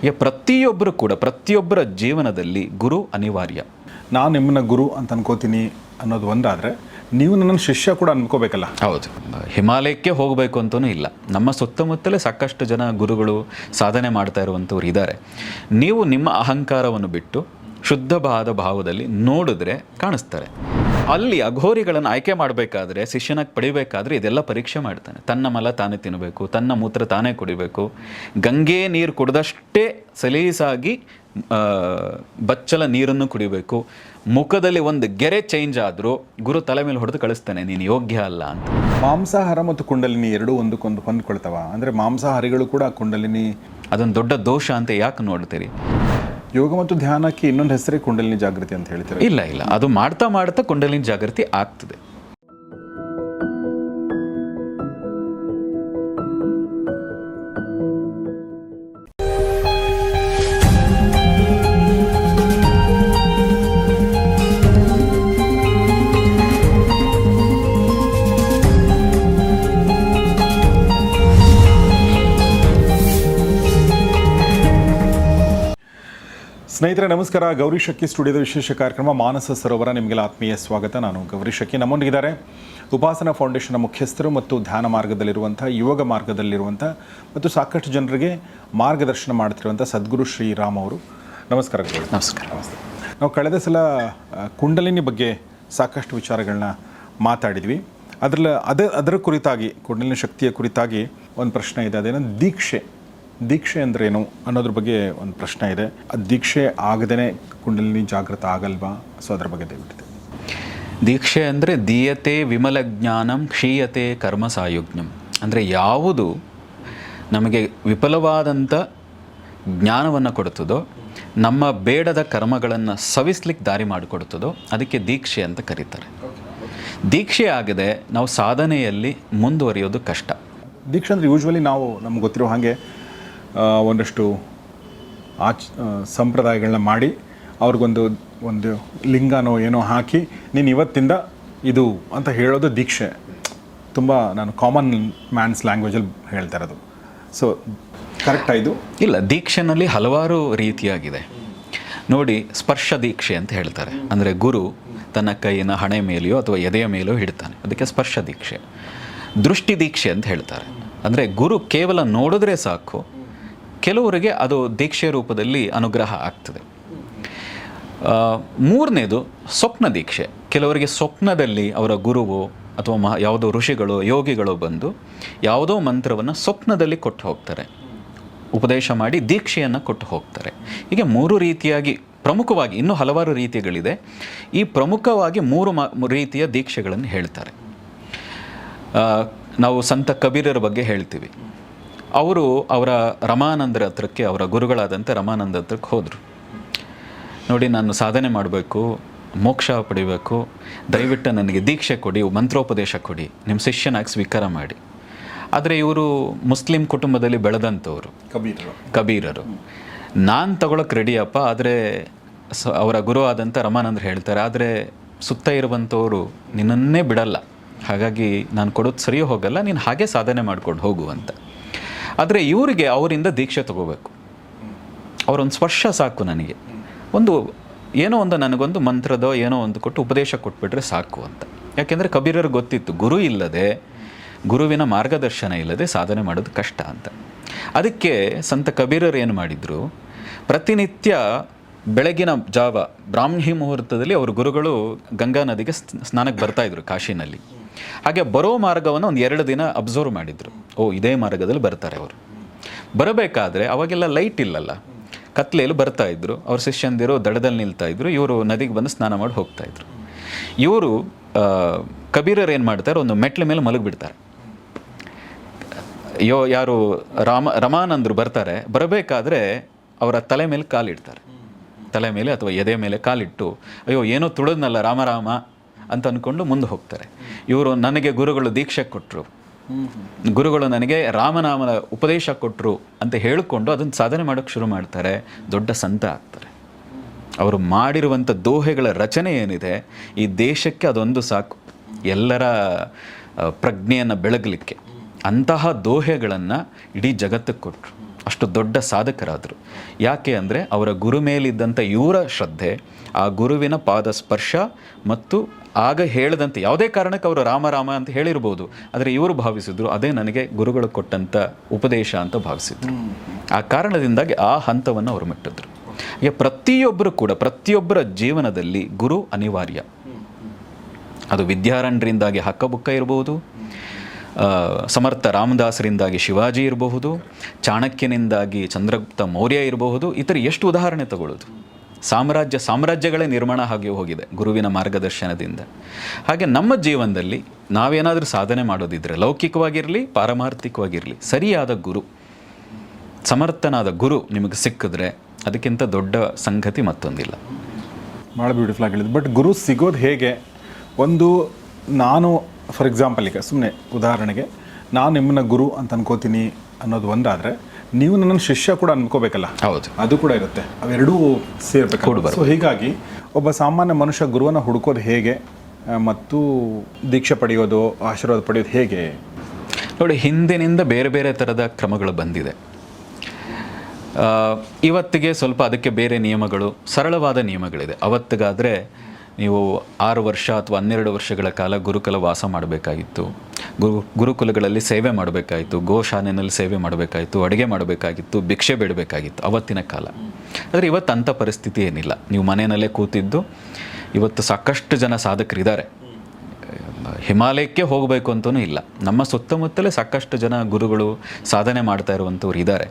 ಹಾಗೆ ಪ್ರತಿಯೊಬ್ಬರು ಕೂಡ ಪ್ರತಿಯೊಬ್ಬರ ಜೀವನದಲ್ಲಿ ಗುರು ಅನಿವಾರ್ಯ. ನಾನು ನಿಮ್ಮನ್ನ ಗುರು ಅಂತ ಅನ್ಕೋತೀನಿ ಅನ್ನೋದು ಒಂದಾದರೆ ನೀವು ನನ್ನ ಶಿಷ್ಯ ಕೂಡ ಅನ್ಕೋಬೇಕಲ್ಲ? ಹೌದು. ಹಿಮಾಲಯಕ್ಕೆ ಹೋಗಬೇಕು ಅಂತಲೂ ಇಲ್ಲ. ನಮ್ಮ ಸುತ್ತಮುತ್ತಲೇ ಸಾಕಷ್ಟು ಜನ ಗುರುಗಳು ಸಾಧನೆ ಮಾಡ್ತಾ ಇರುವಂಥವ್ರು ಇದ್ದಾರೆ. ನೀವು ನಿಮ್ಮ ಅಹಂಕಾರವನ್ನು ಬಿಟ್ಟು ಶುದ್ಧವಾದ ಭಾವದಲ್ಲಿ ನೋಡಿದ್ರೆ ಕಾಣಿಸ್ತಾರೆ. ಅಲ್ಲಿ ಅಘೋರಿಗಳನ್ನು ಆಯ್ಕೆ ಮಾಡಬೇಕಾದ್ರೆ ಶಿಷ್ಯನಾಗಿ ಪಡಿಬೇಕಾದ್ರೆ ಇದೆಲ್ಲ ಪರೀಕ್ಷೆ ಮಾಡ್ತಾನೆ. ತನ್ನ ಮಲ ತಾನೇ ತಿನ್ನಬೇಕು ತನ್ನ ಮೂತ್ರ ತಾನೇ ಕುಡಿಬೇಕು. ಗಂಗೆ ನೀರು ಕುಡಿದಷ್ಟೇ ಸಲೀಸಾಗಿ ಬಚ್ಚಲ ನೀರನ್ನು ಕುಡಿಬೇಕು. ಮುಖದಲ್ಲಿ ಒಂದು ಗೆರೆ ಚೇಂಜ್ ಆದರೂ ಗುರು ತಲೆ ಮೇಲೆ ಹೊಡೆದು ಕಳಿಸ್ತಾನೆ ನೀನು ಯೋಗ್ಯ ಅಲ್ಲ ಅಂತ. ಮಾಂಸಾಹಾರ ಮತ್ತು ಕುಂಡಲಿನಿ ಎರಡೂ ಒಂದಕ್ಕೊಂದು ಹೊಂದ್ಕೊಳ್ತಾವ. ಅಂದರೆ ಮಾಂಸಾಹಾರಿಗಳು ಕೂಡ ಕುಂಡಲಿನಿ ಅದೊಂದು ದೊಡ್ಡ ದೋಷ ಅಂತ ಯಾಕೆ ನೋಡ್ತೀರಿ? ಯೋಗ ಮತ್ತು ಧ್ಯಾನಕ್ಕೆ ಇನ್ನೊಂದು ಹೆಸರೇ ಕುಂಡಲಿನಿ ಜಾಗೃತಿ ಅಂತ ಹೇಳ್ತಾರೆ? ಇಲ್ಲ ಇಲ್ಲ. ಅದು ಮಾಡ್ತಾ ಮಾಡ್ತಾ ಕುಂಡಲಿನ ಜಾಗೃತಿ ಆಗ್ತದೆ. ಸ್ನೇಹಿತರೆ ನಮಸ್ಕಾರ. ಗೌರಿ ಶಕ್ಕಿ ಸ್ಟುಡಿಯೋದ ವಿಶೇಷ ಕಾರ್ಯಕ್ರಮ ಮಾನಸ ಸರೋವರ. ನಿಮಗೆಲ್ಲ ಆತ್ಮೀಯ ಸ್ವಾಗತ. ನಾನು ಗೌರಿ ಶಕ್ಕಿ ನಮ್ಮೊಂದಿಗಿದ್ದಾರೆ ಉಪಾಸನಾ ಫೌಂಡೇಶನ್ನ ಮುಖ್ಯಸ್ಥರು ಮತ್ತು ಧ್ಯಾನ ಮಾರ್ಗದಲ್ಲಿರುವಂಥ ಯೋಗ ಮಾರ್ಗದಲ್ಲಿರುವಂಥ ಮತ್ತು ಸಾಕಷ್ಟು ಜನರಿಗೆ ಮಾರ್ಗದರ್ಶನ ಮಾಡ್ತಿರುವಂಥ ಸದ್ಗುರು ಶ್ರೀರಾಮ್ ಅವರು. ನಮಸ್ಕಾರ ಗೌರಿ. ನಮಸ್ಕಾರ. ನಮಸ್ತೆ. ನಾವು ಕಳೆದ ಸಲ ಕುಂಡಲಿನಿ ಬಗ್ಗೆ ಸಾಕಷ್ಟು ವಿಚಾರಗಳನ್ನ ಮಾತಾಡಿದ್ವಿ. ಅದರಲ್ಲಿ ಅದ ಅದರ ಕುರಿತಾಗಿ ಕುಂಡಲಿನಿ ಶಕ್ತಿಯ ಕುರಿತಾಗಿ ಒಂದು ಪ್ರಶ್ನೆ ಇದೆ. ಅದೇನೋ ದೀಕ್ಷೆ ದೀಕ್ಷೆ ಅಂದ್ರೇನು ಅನ್ನೋದ್ರ ಬಗ್ಗೆ ಒಂದು ಪ್ರಶ್ನೆ ಇದೆ. ಆ ದೀಕ್ಷೆ ಆಗದೇನೆ ಕುಂಡಲಿನಿ ಜಾಗೃತ ಆಗಲ್ವಾ? ಸೊ ಅದ್ರ ಬಗ್ಗೆ ದಯವಿಟ್ಟು. ದೀಕ್ಷೆ ಅಂದರೆ ದೀಯತೆ ವಿಮಲ ಜ್ಞಾನಂ ಕ್ಷೀಯತೆ ಕರ್ಮ ಸಾಯುಜ್ಞಂ. ಅಂದರೆ ಯಾವುದು ನಮಗೆ ವಿಫಲವಾದಂಥ ಜ್ಞಾನವನ್ನು ಕೊಡುತ್ತದೋ ನಮ್ಮ ಬೇಡದ ಕರ್ಮಗಳನ್ನು ಸವಿಸ್ಲಿಕ್ಕೆ ದಾರಿ ಮಾಡಿಕೊಡುತ್ತದೋ ಅದಕ್ಕೆ ದೀಕ್ಷೆ ಅಂತ ಕರೀತಾರೆ. ದೀಕ್ಷೆ ಆಗದೆ ನಾವು ಸಾಧನೆಯಲ್ಲಿ ಮುಂದುವರಿಯೋದು ಕಷ್ಟ. ದೀಕ್ಷೆ ಅಂದರೆ ಯೂಶ್ವಲಿ ನಾವು ನಮ್ಗೆ ಗೊತ್ತಿರೋ ಹಾಗೆ ಒಂದಷ್ಟು ಆಚ ಸಂಪ್ರದಾಯಗಳನ್ನ ಮಾಡಿ ಅವ್ರಿಗೊಂದು ಒಂದು ಲಿಂಗನೋ ಏನೋ ಹಾಕಿ ನೀನು ಇವತ್ತಿಂದ ಇದು ಅಂತ ಹೇಳೋದು ದೀಕ್ಷೆ. ತುಂಬ ನಾನು ಕಾಮನ್ ಮ್ಯಾನ್ಸ್ ಲ್ಯಾಂಗ್ವೇಜಲ್ಲಿ ಹೇಳ್ತಾ ಇರೋದು. ಸೊ ಕರೆಕ್ಟಾ ಇದು? ಇಲ್ಲ, ದೀಕ್ಷೆನಲ್ಲಿ ಹಲವಾರು ರೀತಿಯಾಗಿದೆ. ನೋಡಿ, ಸ್ಪರ್ಶ ದೀಕ್ಷೆ ಅಂತ ಹೇಳ್ತಾರೆ. ಅಂದರೆ ಗುರು ತನ್ನ ಕೈಯನ್ನು ಹಣೆ ಮೇಲೆಯೋ ಅಥವಾ ಎದೆಯ ಮೇಲೆಯೋ ಹಿಡ್ತಾನೆ. ಅದಕ್ಕೆ ಸ್ಪರ್ಶ ದೀಕ್ಷೆ. ದೃಷ್ಟಿ ದೀಕ್ಷೆ ಅಂತ ಹೇಳ್ತಾರೆ. ಅಂದರೆ ಗುರು ಕೇವಲ ನೋಡಿದ್ರೆ ಸಾಕು ಕೆಲವರಿಗೆ ಅದು ದೀಕ್ಷೆ ರೂಪದಲ್ಲಿ ಅನುಗ್ರಹ ಆಗ್ತದೆ. ಮೂರನೇದು ಸ್ವಪ್ನ ದೀಕ್ಷೆ. ಕೆಲವರಿಗೆ ಸ್ವಪ್ನದಲ್ಲಿ ಅವರ ಗುರುವು ಅಥವಾ ಮಹ ಯಾವುದೋ ಋಷಿಗಳು, ಯೋಗಿಗಳು ಬಂದು ಯಾವುದೋ ಮಂತ್ರವನ್ನು ಸ್ವಪ್ನದಲ್ಲಿ ಕೊಟ್ಟು ಹೋಗ್ತಾರೆ. ಉಪದೇಶ ಮಾಡಿ ದೀಕ್ಷೆಯನ್ನು ಕೊಟ್ಟು ಹೋಗ್ತಾರೆ. ಹೀಗೆ ಮೂರು ರೀತಿಯಾಗಿ ಪ್ರಮುಖವಾಗಿ ಇನ್ನೂ ಹಲವಾರು ರೀತಿಗಳಿದೆ. ಈ ಪ್ರಮುಖವಾಗಿ ಮೂರು ರೀತಿಯ ದೀಕ್ಷೆಗಳನ್ನು ಹೇಳ್ತಾರೆ. ನಾವು ಸಂತ ಕಬೀರರ ಬಗ್ಗೆ ಹೇಳ್ತೀವಿ. ಅವರು ಅವರ ರಮಾನಂದರ ಹತ್ರಕ್ಕೆ ಅವರ ಗುರುಗಳಾದಂಥ ರಮಾನಂದ ಹತ್ರಕ್ಕೆ ಹೋದರು. ನೋಡಿ ನಾನು ಸಾಧನೆ ಮಾಡಬೇಕು ಮೋಕ್ಷ ಪಡಿಬೇಕು ದಯವಿಟ್ಟು ನನಗೆ ದೀಕ್ಷೆ ಕೊಡಿ ಮಂತ್ರೋಪದೇಶ ಕೊಡಿ ನಿಮ್ಮ ಶಿಷ್ಯನಾಗಿ ಸ್ವೀಕಾರ ಮಾಡಿ. ಆದರೆ ಇವರು ಮುಸ್ಲಿಂ ಕುಟುಂಬದಲ್ಲಿ ಬೆಳೆದಂಥವ್ರು. ಕಬೀರರು. ಕಬೀರರು. ನಾನು ತಗೊಳಕ್ಕೆ ರೆಡಿಯಪ್ಪ ಆದರೆ ಸ ಅವರ ಗುರು ಆದಂಥ ರಮಾನಂದ್ರು ಹೇಳ್ತಾರೆ ಆದರೆ ಸುತ್ತ ಇರುವಂಥವರು ನಿನ್ನನ್ನೇ ಬಿಡಲ್ಲ. ಹಾಗಾಗಿ ನಾನು ಕೊಡೋದು ಸರಿ ಹೋಗಲ್ಲ ನೀನು ಹಾಗೆ ಸಾಧನೆ ಮಾಡ್ಕೊಂಡು ಹೋಗು ಅಂತ. ಆದರೆ ಇವರಿಗೆ ಅವರಿಂದ ದೀಕ್ಷೆ ತಗೋಬೇಕು. ಅವರೊಂದು ಸ್ಪರ್ಶ ಸಾಕು ನನಗೆ. ಒಂದು ಏನೋ ಒಂದು ನನಗೊಂದು ಮಂತ್ರದೋ ಏನೋ ಒಂದು ಕೊಟ್ಟು ಉಪದೇಶ ಕೊಟ್ಬಿಟ್ರೆ ಸಾಕು ಅಂತ. ಯಾಕೆಂದರೆ ಕಬೀರರು ಗೊತ್ತಿತ್ತು, ಗುರು ಇಲ್ಲದೆ ಗುರುವಿನ ಮಾರ್ಗದರ್ಶನ ಇಲ್ಲದೆ ಸಾಧನೆ ಮಾಡೋದು ಕಷ್ಟ ಅಂತ. ಅದಕ್ಕೆ ಸಂತ ಕಬೀರರು ಏನು ಮಾಡಿದರು, ಪ್ರತಿನಿತ್ಯ ಬೆಳಗಿನ ಜಾವ, ಬ್ರಾಹ್ಮಿ ಮುಹೂರ್ತದಲ್ಲಿ ಅವರು ಗುರುಗಳು ಗಂಗಾ ನದಿಗೆ ಸ್ನ- ಸ್ನಾನಕ್ಕೆ ಬರ್ತಾ ಇದ್ರು ಕಾಶಿನಲ್ಲಿ. ಹಾಗೆ ಬರೋ ಮಾರ್ಗವನ್ನು ಒಂದು ಎರಡು ದಿನ ಅಬ್ಸರ್ವ್ ಮಾಡಿದರು. ಓ, ಇದೇ ಮಾರ್ಗದಲ್ಲಿ ಬರ್ತಾರೆ ಅವರು. ಬರಬೇಕಾದ್ರೆ ಅವಾಗೆಲ್ಲ ಲೈಟ್ ಇಲ್ಲಲ್ಲ. ಕತ್ಲೆಯಲ್ಲಿ ಬರ್ತಾ ಇದ್ರು. ಅವ್ರ ಶಿಷ್ಯಂದಿರು ದಡದಲ್ಲಿ ನಿಲ್ತಾ ಇದ್ರು. ಇವರು ನದಿಗೆ ಬಂದು ಸ್ನಾನ ಮಾಡಿ ಹೋಗ್ತಾ ಇದ್ರು. ಇವರು ಕಬೀರರು ಏನು ಮಾಡ್ತಾರೆ, ಒಂದು ಮೆಟ್ಲ ಮೇಲೆ ಮಲಗಿಬಿಡ್ತಾರೆ. ಯೋ ಯಾರು, ರಾಮ, ರಮಾನಂದರು ಬರ್ತಾರೆ. ಬರಬೇಕಾದ್ರೆ ಅವರ ತಲೆ ಮೇಲೆ ಕಾಲಿಡ್ತಾರೆ. ತಲೆ ಮೇಲೆ ಅಥವಾ ಎದೆ ಮೇಲೆ ಕಾಲಿಟ್ಟು, ಅಯ್ಯೋ, ಏನೋ ತುಳಿದ್ನಲ್ಲ ರಾಮರಾಮ ಅಂತ ಅಂದ್ಕೊಂಡು ಮುಂದೆ ಹೋಗ್ತಾರೆ. ಇವರು ನನಗೆ ಗುರುಗಳು ದೀಕ್ಷೆ ಕೊಟ್ಟರು ಗುರುಗಳು ನನಗೆ ರಾಮನಾಮನ ಉಪದೇಶ ಕೊಟ್ಟರು ಅಂತ ಹೇಳಿಕೊಂಡು ಅದನ್ನು ಸಾಧನೆ ಮಾಡೋಕ್ಕೆ ಶುರು ಮಾಡ್ತಾರೆ. ದೊಡ್ಡ ಸಂತ ಆಗ್ತಾರೆ. ಅವರು ಮಾಡಿರುವಂಥ ದೋಹೆಗಳ ರಚನೆ ಏನಿದೆ, ಈ ದೇಶಕ್ಕೆ ಅದೊಂದು ಸಾಕು. ಎಲ್ಲರ ಪ್ರಜ್ಞೆಯನ್ನು ಬೆಳಗಲಿಕ್ಕೆ. ಅಂತಹ ದೋಹೆಗಳನ್ನು ಇಡೀ ಜಗತ್ತಿಗೆ ಕೊಟ್ಟರು ಅಷ್ಟು ದೊಡ್ಡ ಸಾಧಕರಾದರು. ಯಾಕೆ ಅಂದರೆ ಅವರ ಗುರು ಮೇಲಿದ್ದಂಥ ಇವರ ಶ್ರದ್ಧೆ ಆ ಗುರುವಿನ ಪಾದ ಸ್ಪರ್ಶ ಮತ್ತು ಆಗ ಹೇಳದಂತೆ ಯಾವುದೇ ಕಾರಣಕ್ಕೆ ಅವರು ರಾಮ ರಾಮ ಅಂತ ಹೇಳಿರ್ಬೋದು. ಆದರೆ ಇವರು ಭಾವಿಸಿದ್ರು ಅದೇ ನನಗೆ ಗುರುಗಳು ಕೊಟ್ಟಂಥ ಉಪದೇಶ ಅಂತ ಭಾವಿಸಿದ್ರು. ಆ ಕಾರಣದಿಂದಾಗಿ ಆ ಹಂತವನ್ನು ಅವರು ಮೆಟ್ಟಿದ್ರು. ಈಗ ಪ್ರತಿಯೊಬ್ಬರು ಕೂಡ ಪ್ರತಿಯೊಬ್ಬರ ಜೀವನದಲ್ಲಿ ಗುರು ಅನಿವಾರ್ಯ. ಅದು ವಿದ್ಯಾರಣ್ಯರಿಂದಾಗಿ ಹಕ್ಕಬುಕ್ಕ ಇರಬಹುದು ಆ, ಸಮರ್ಥ ರಾಮದಾಸರಿಂದಾಗಿ ಶಿವಾಜಿ ಇರಬಹುದು, ಚಾಣಕ್ಯನಿಂದಾಗಿ ಚಂದ್ರಗುಪ್ತ ಮೌರ್ಯ ಇರಬಹುದು ಇತರ ಎಷ್ಟು ಉದಾಹರಣೆ ತಗೊಳ್ಳೋದು. ಸಾಮ್ರಾಜ್ಯ ಸಾಮ್ರಾಜ್ಯಗಳೇ ನಿರ್ಮಾಣ ಹಾಗೆ ಹೋಗಿದೆ ಗುರುವಿನ ಮಾರ್ಗದರ್ಶನದಿಂದ. ಹಾಗೆ ನಮ್ಮ ಜೀವನದಲ್ಲಿ ನಾವೇನಾದರೂ ಸಾಧನೆ ಮಾಡೋದಿದ್ರೆ ಲೌಕಿಕವಾಗಿರಲಿ, ಪಾರಮಾರ್ಥಿಕವಾಗಿರಲಿ, ಸರಿಯಾದ ಗುರು, ಸಮರ್ಥನಾದ ಗುರು ನಿಮಗೆ ಸಿಕ್ಕಿದ್ರೆ ಅದಕ್ಕಿಂತ ದೊಡ್ಡ ಸಂಗತಿ ಮತ್ತೊಂದಿಲ್ಲ. ಭಾಳ ಬ್ಯೂಟಿಫುಲ್ ಆಗಿ ಬಟ್ ಗುರು ಸಿಗೋದು ಹೇಗೆ? ಒಂದು, ನಾನು ಫಾರ್ ಎಕ್ಸಾಂಪಲ್ ಈಗ ಸುಮ್ಮನೆ ಉದಾಹರಣೆಗೆ ನಾನು ನಿಮ್ಮನ್ನ ಗುರು ಅಂತ ಅನ್ಕೋತೀನಿ ಅನ್ನೋದು ಒಂದಾದರೆ ನೀವು ನನ್ನ ಶಿಷ್ಯ ಕೂಡ ಅನ್ಕೋಬೇಕಲ್ಲ? ಹೌದು. ಅದು ಕೂಡ ಇರುತ್ತೆ. ಅವೆರಡೂ ಸೇರ್ಬೇಕು ಸೊ ಹೀಗಾಗಿ ಒಬ್ಬ ಸಾಮಾನ್ಯ ಮನುಷ್ಯ ಗುರುವನ್ನು ಹುಡುಕೋದು ಹೇಗೆ ಮತ್ತು ದೀಕ್ಷೆ ಪಡೆಯೋದು ಆಶೀರ್ವಾದ ಪಡೆಯೋದು ಹೇಗೆ? ನೋಡಿ ಹಿಂದಿನಿಂದ ಬೇರೆ ಬೇರೆ ಥರದ ಕ್ರಮಗಳು ಬಂದಿದೆ. ಇವತ್ತಿಗೆ ಸ್ವಲ್ಪ ಅದಕ್ಕೆ ಬೇರೆ ನಿಯಮಗಳು ಸರಳವಾದ ನಿಯಮಗಳಿದೆ. ಅವತ್ತಿಗಾದರೆ ನೀವು ಆರು ವರ್ಷ ಅಥವಾ ಹನ್ನೆರಡು ವರ್ಷಗಳ ಕಾಲ ಗುರುಕುಲ ವಾಸ ಮಾಡಬೇಕಾಗಿತ್ತು. ಗುರು, ಗುರುಕುಲಗಳಲ್ಲಿ ಸೇವೆ ಮಾಡಬೇಕಾಯಿತು ಗೋಶಾನೆಯಲ್ಲಿ ಸೇವೆ ಮಾಡಬೇಕಾಯಿತು ಅಡುಗೆ ಮಾಡಬೇಕಾಗಿತ್ತು. ಭಿಕ್ಷೆ ಬೇಡಬೇಕಾಗಿತ್ತು. ಅವತ್ತಿನ ಕಾಲ. ಆದರೆ ಇವತ್ತು ಅಂಥ ಪರಿಸ್ಥಿತಿ ಏನಿಲ್ಲ. ನೀವು ಮನೆಯಲ್ಲೇ ಕೂತಿದ್ದು ಇವತ್ತು ಸಾಕಷ್ಟು ಜನ ಸಾಧಕರಿದ್ದಾರೆ. ಹಿಮಾಲಯಕ್ಕೆ ಹೋಗಬೇಕು ಅಂತಲೂ ಇಲ್ಲ. ನಮ್ಮ ಸುತ್ತಮುತ್ತಲೇ ಸಾಕಷ್ಟು ಜನ ಗುರುಗಳು ಸಾಧನೆ ಮಾಡ್ತಾ ಇರುವಂಥವ್ರು ಇದ್ದಾರೆ.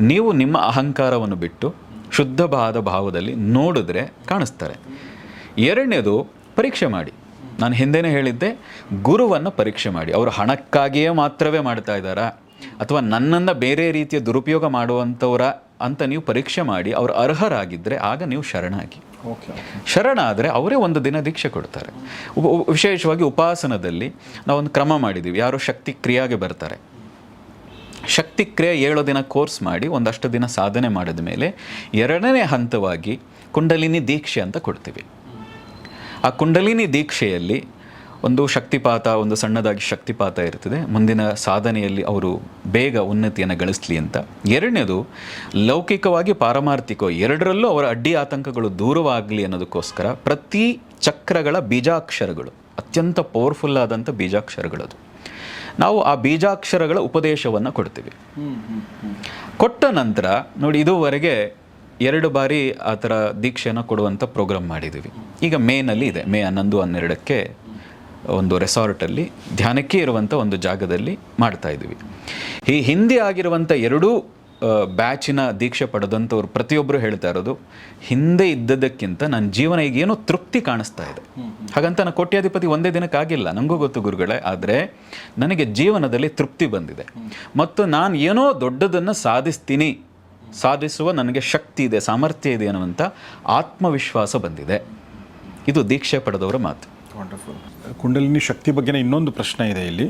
ನೀವು ನಿಮ್ಮ ಅಹಂಕಾರವನ್ನು ಬಿಟ್ಟು ಶುದ್ಧವಾದ ಭಾವದಲ್ಲಿ ನೋಡಿದ್ರೆ ಕಾಣಿಸ್ತಾರೆ. ಎರಡನೇದು ಪರೀಕ್ಷೆ ಮಾಡಿ. ನಾನು ಹಿಂದೆನೇ ಹೇಳಿದ್ದೆ ಗುರುವನ್ನು ಪರೀಕ್ಷೆ ಮಾಡಿ. ಅವರು ಹಣಕ್ಕಾಗಿಯೇ ಮಾತ್ರವೇ ಮಾಡ್ತಾ ಇದ್ದಾರಾ? ಅಥವಾ ನನ್ನನ್ನು ಬೇರೆ ರೀತಿಯ ದುರುಪಯೋಗ ಮಾಡುವಂಥವರ ಅಂತ ನೀವು ಪರೀಕ್ಷೆ ಮಾಡಿ ಅವರು ಅರ್ಹರಾಗಿದ್ದರೆ ಆಗ ನೀವು ಶರಣಾಗಿ. ಓಕೆ ಶರಣ ಆದರೆ ಅವರೇ ಒಂದು ದಿನ ದೀಕ್ಷೆ ಕೊಡ್ತಾರೆ. ವಿಶೇಷವಾಗಿ ಉಪಾಸನದಲ್ಲಿ ನಾವೊಂದು ಕ್ರಮ ಮಾಡಿದ್ದೀವಿ. ಯಾರು ಶಕ್ತಿ ಕ್ರಿಯಾಗೆ ಬರ್ತಾರೆ. ಶಕ್ತಿ ಕ್ರಿಯೆ ಏಳು ದಿನ ಕೋರ್ಸ್ ಮಾಡಿ ಒಂದಷ್ಟು ದಿನ ಸಾಧನೆ ಮಾಡಿದ ಮೇಲೆ ಎರಡನೇ ಹಂತವಾಗಿ ಕುಂಡಲಿನಿ ದೀಕ್ಷೆ ಅಂತ ಕೊಡ್ತೀವಿ. ಆ ಕುಂಡಲಿನಿ ದೀಕ್ಷೆಯಲ್ಲಿ ಒಂದು ಶಕ್ತಿಪಾತ ಒಂದು ಸಣ್ಣದಾಗಿ ಶಕ್ತಿಪಾತ ಇರ್ತದೆ ಮುಂದಿನ ಸಾಧನೆಯಲ್ಲಿ ಅವರು ಬೇಗ ಉನ್ನತಿಯನ್ನು ಗಳಿಸಲಿ ಅಂತ. ಎರಡನೇದು ಲೌಕಿಕವಾಗಿ ಪಾರಮಾರ್ಥಿಕ ಎರಡರಲ್ಲೂ ಅವರ ಅಡ್ಡಿ ಆತಂಕಗಳು ದೂರವಾಗಲಿ ಅನ್ನೋದಕ್ಕೋಸ್ಕರ ಪ್ರತಿ ಚಕ್ರಗಳ ಬೀಜಾಕ್ಷರಗಳು ಅತ್ಯಂತ ಪವರ್ಫುಲ್ ಆದಂಥ ಬೀಜಾಕ್ಷರಗಳದು ನಾವು ಆ ಬೀಜಾಕ್ಷರಗಳ ಉಪದೇಶವನ್ನು ಕೊಡ್ತೀವಿ. ಕೊಟ್ಟ ನಂತರ ನೋಡಿ ಇದುವರೆಗೆ ಎರಡು ಬಾರಿ ಆ ಥರ ದೀಕ್ಷೆಯನ್ನು ಕೊಡುವಂಥ ಪ್ರೋಗ್ರಾಮ್ ಮಾಡಿದ್ದೀವಿ. ಈಗ ಮೇನಲ್ಲಿ ಇದೆ, ಮೇ ಹನ್ನೊಂದು ಹನ್ನೆರಡಕ್ಕೆ ಒಂದು ರೆಸಾರ್ಟಲ್ಲಿ ಧ್ಯಾನಕ್ಕೆ ಇರುವಂಥ ಒಂದು ಜಾಗದಲ್ಲಿ ಮಾಡ್ತಾ ಇದ್ದೀವಿ. ಈ ಹಿಂದೆ ಆಗಿರುವಂಥ ಎರಡೂ ಬ್ಯಾಚಿನ ದೀಕ್ಷೆ ಪಡೆದಂಥವ್ರು ಪ್ರತಿಯೊಬ್ಬರು ಹೇಳ್ತಾ ಇರೋದು, ಹಿಂದೆ ಇದ್ದದಕ್ಕಿಂತ ನನ್ನ ಜೀವನ ಈಗ ಏನೋ ತೃಪ್ತಿ ಕಾಣಿಸ್ತಾ ಇದೆ. ಹಾಗಂತ ನಾನು ಕೋಟ್ಯಾಧಿಪತಿ ಒಂದೇ ದಿನಕ್ಕಾಗಿಲ್ಲ ನನಗೂ ಗೊತ್ತು ಗುರುಗಳೇ, ಆದರೆ ನನಗೆ ಜೀವನದಲ್ಲಿ ತೃಪ್ತಿ ಬಂದಿದೆ. ಮತ್ತು ನಾನು ಏನೋ ದೊಡ್ಡದನ್ನು ಸಾಧಿಸ್ತೀನಿ ಸಾಧಿಸುವ ನನಗೆ ಶಕ್ತಿ ಇದೆ ಸಾಮರ್ಥ್ಯ ಇದೆ ಅನ್ನುವಂಥ ಆತ್ಮವಿಶ್ವಾಸ ಬಂದಿದೆ. ಇದು ದೀಕ್ಷೆ ಪಡೆದವರ ಮಾತು. ವಂಡರ್ಫುಲ್ ಕುಂಡಲಿನಿ ಶಕ್ತಿ ಬಗ್ಗೆ ಇನ್ನೊಂದು ಪ್ರಶ್ನೆ ಇದೆ ಇಲ್ಲಿ.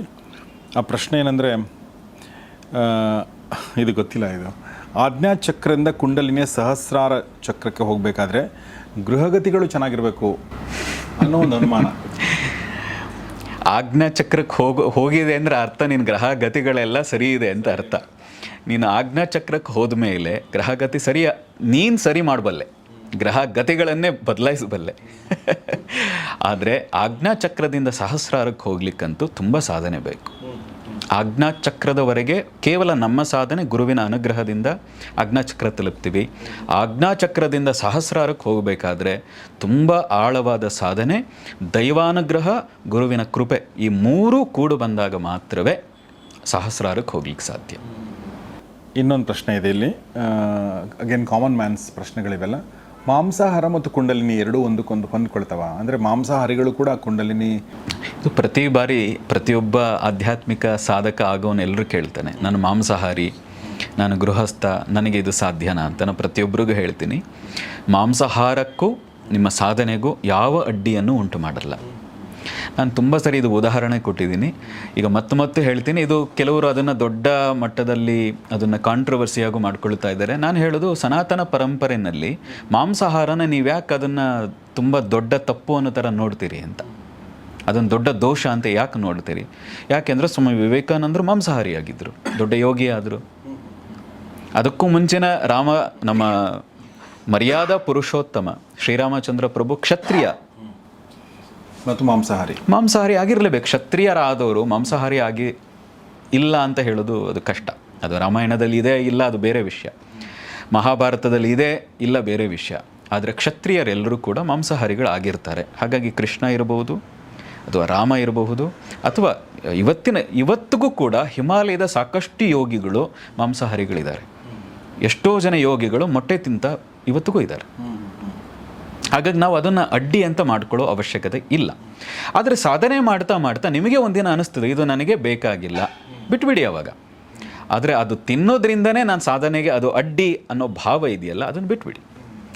ಆ ಪ್ರಶ್ನೆ ಏನಂದರೆ ಇದು ಗೊತ್ತಿಲ್ಲ ಇದು. ಆಜ್ಞಾ ಚಕ್ರದಿಂದ ಕುಂಡಲಿನಿಯ ಸಹಸ್ರಾರ ಚಕ್ರಕ್ಕೆ ಹೋಗಬೇಕಾದ್ರೆ ಗೃಹಗತಿಗಳು ಚೆನ್ನಾಗಿರಬೇಕು ಅನ್ನೋ ಒಂದು ಅನುಮಾನ. ಆಜ್ಞಾ ಚಕ್ರಕ್ಕೆ ಹೋಗ ಹೋಗಿದೆ ಅಂದರೆ ಅರ್ಥ ನಿನ್ನ ಗ್ರಹ ಗತಿಗಳೆಲ್ಲ ಸರಿ ಇದೆ ಅಂತ ಅರ್ಥ. ನೀನು ಆಜ್ಞಾ ಚಕ್ರಕ್ಕೆ ಹೋದ ಮೇಲೆ ಗ್ರಹಗತಿ ಸರಿಯ ನೀನು ಸರಿ ಮಾಡಬಲ್ಲೆ. ಗ್ರಹ ಗತಿಗಳನ್ನೇ ಬದಲಾಯಿಸಬಲ್ಲೆ. ಆದರೆ ಆಜ್ಞಾ ಚಕ್ರದಿಂದ ಸಹಸ್ರಾರಕ್ಕೆ ಹೋಗ್ಲಿಕ್ಕಂತೂ ತುಂಬ ಸಾಧನೆ ಬೇಕು. ಆಜ್ಞಾ ಚಕ್ರದವರೆಗೆ ಕೇವಲ ನಮ್ಮ ಸಾಧನೆ ಗುರುವಿನ ಅನುಗ್ರಹದಿಂದ ಆಜ್ಞಾ ಚಕ್ರ ತಲುಪ್ತೀವಿ. ಆಜ್ಞಾ ಚಕ್ರದಿಂದ ಸಹಸ್ರಾರಕ್ಕೆ ಹೋಗಬೇಕಾದ್ರೆ ತುಂಬ ಆಳವಾದ ಸಾಧನೆ, ದೈವಾನುಗ್ರಹ, ಗುರುವಿನ ಕೃಪೆ ಈ ಮೂರೂ ಕೂಡು ಬಂದಾಗ ಮಾತ್ರವೇ ಸಹಸ್ರಾರಕ್ಕೆ ಹೋಗ್ಲಿಕ್ಕೆ ಸಾಧ್ಯ. ಇನ್ನೊಂದು ಪ್ರಶ್ನೆ ಇದೆ ಇಲ್ಲಿ. ಅಗೇನ್ ಕಾಮನ್ ಮ್ಯಾನ್ಸ್ ಪ್ರಶ್ನೆಗಳಿವೆಲ್ಲ. ಮಾಂಸಾಹಾರ ಮತ್ತು ಕುಂಡಲಿನಿ ಎರಡೂ ಒಂದಕ್ಕೊಂದು ಹೊಂದ್ಕೊಳ್ತಾವ? ಅಂದರೆ ಮಾಂಸಾಹಾರಿಗಳು ಕೂಡ ಕುಂಡಲಿನಿ ಇದು ಪ್ರತಿ ಬಾರಿ ಪ್ರತಿಯೊಬ್ಬ ಆಧ್ಯಾತ್ಮಿಕ ಸಾಧಕ ಆಗೋನು ಎಲ್ಲರೂ ಕೇಳ್ತಾನೆ. ನಾನು ಮಾಂಸಾಹಾರಿ, ನಾನು ಗೃಹಸ್ಥ, ನನಗೆ ಇದು ಸಾಧ್ಯನಾ ಅಂತ ನಾನು ಪ್ರತಿಯೊಬ್ಬರಿಗೂ ಹೇಳ್ತೀನಿ. ಮಾಂಸಾಹಾರಕ್ಕೂ, ನಿಮ್ಮ ಸಾಧನೆಗೂ ಯಾವ ಅಡ್ಡಿಯನ್ನು ಉಂಟು ಮಾಡಲ್ಲ. ನಾನು ತುಂಬ ಸರಿ ಇದು ಉದಾಹರಣೆ ಕೊಟ್ಟಿದ್ದೀನಿ. ಈಗ ಮತ್ತೆ ಮತ್ತೆ ಹೇಳ್ತೀನಿ, ಇದು ಕೆಲವರು ಅದನ್ನು ದೊಡ್ಡ ಮಟ್ಟದಲ್ಲಿ ಅದನ್ನು ಕಾಂಟ್ರವರ್ಸಿಯಾಗೂ ಮಾಡ್ಕೊಳ್ತಾ ಇದ್ದಾರೆ. ನಾನು ಹೇಳೋದು ಸನಾತನ ಪರಂಪರೆಯಲ್ಲಿ ಮಾಂಸಾಹಾರನ ನೀವು ಯಾಕೆ ಅದನ್ನು ತುಂಬ ದೊಡ್ಡ ತಪ್ಪು ಅನ್ನೋ ಥರ ನೋಡ್ತೀರಿ ಅಂತ. ಅದೊಂದು ದೊಡ್ಡ ದೋಷ ಅಂತ ಯಾಕೆ ನೋಡ್ತೀರಿ? ಯಾಕೆಂದರೆ ಸ್ವಾಮಿ ವಿವೇಕಾನಂದರು ಮಾಂಸಾಹಾರಿಯಾಗಿದ್ದರು ದೊಡ್ಡ ಯೋಗಿ ಆದರು. ಅದಕ್ಕೂ ಮುಂಚಿನ ರಾಮ, ನಮ್ಮ ಮರ್ಯಾದಾ ಪುರುಷೋತ್ತಮ ಶ್ರೀರಾಮಚಂದ್ರ ಪ್ರಭು ಕ್ಷತ್ರಿಯ ಮತ್ತು ಮಾಂಸಾಹಾರಿ. ಮಾಂಸಾಹಾರಿ ಆಗಿರಲೇಬೇಕು. ಕ್ಷತ್ರಿಯರಾದವರು ಮಾಂಸಾಹಾರಿ ಆಗಿ ಇಲ್ಲ ಅಂತ ಹೇಳೋದು ಅದು ಕಷ್ಟ. ಅದು ರಾಮಾಯಣದಲ್ಲಿ ಇದೆ ಇಲ್ಲ ಅದು ಬೇರೆ ವಿಷಯ. ಮಹಾಭಾರತದಲ್ಲಿ ಇದೆ ಇಲ್ಲ ಬೇರೆ ವಿಷಯ. ಆದರೆ ಕ್ಷತ್ರಿಯರೆಲ್ಲರೂ ಕೂಡ ಮಾಂಸಾಹಾರಿಗಳಾಗಿರ್ತಾರೆ. ಹಾಗಾಗಿ ಕೃಷ್ಣ ಇರಬಹುದು ಅಥವಾ ರಾಮ ಇರಬಹುದು ಅಥವಾ ಇವತ್ತಿನ ಇವತ್ತಿಗೂ ಕೂಡ ಹಿಮಾಲಯದ ಸಾಕಷ್ಟು ಯೋಗಿಗಳು ಮಾಂಸಾಹಾರಿಗಳಿದ್ದಾರೆ. ಎಷ್ಟೋ ಜನ ಯೋಗಿಗಳು ಮೊಟ್ಟೆ ತಿಂತ ಇವತ್ತಿಗೂ ಇದ್ದಾರೆ. ಹಾಗಾಗಿ ನಾವು ಅದನ್ನು ಅಡ್ಡಿ ಅಂತ ಮಾಡ್ಕೊಳ್ಳೋ ಅವಶ್ಯಕತೆ ಇಲ್ಲ. ಆದರೆ ಸಾಧನೆ ಮಾಡ್ತಾ ಮಾಡ್ತಾ ನಿಮಗೆ ಒಂದಿನ ಅನ್ನಿಸ್ತದೆ ಇದು ನನಗೆ ಬೇಕಾಗಿಲ್ಲ. ಬಿಟ್ಬಿಡಿ ಅವಾಗ. ಆದರೆ ಅದು ತಿನ್ನೋದ್ರಿಂದನೇ ನಾನು ಸಾಧನೆಗೆ ಅದು ಅಡ್ಡಿ ಅನ್ನೋ ಭಾವ ಇದೆಯಲ್ಲ, ಅದನ್ನು ಬಿಟ್ಬಿಡಿ.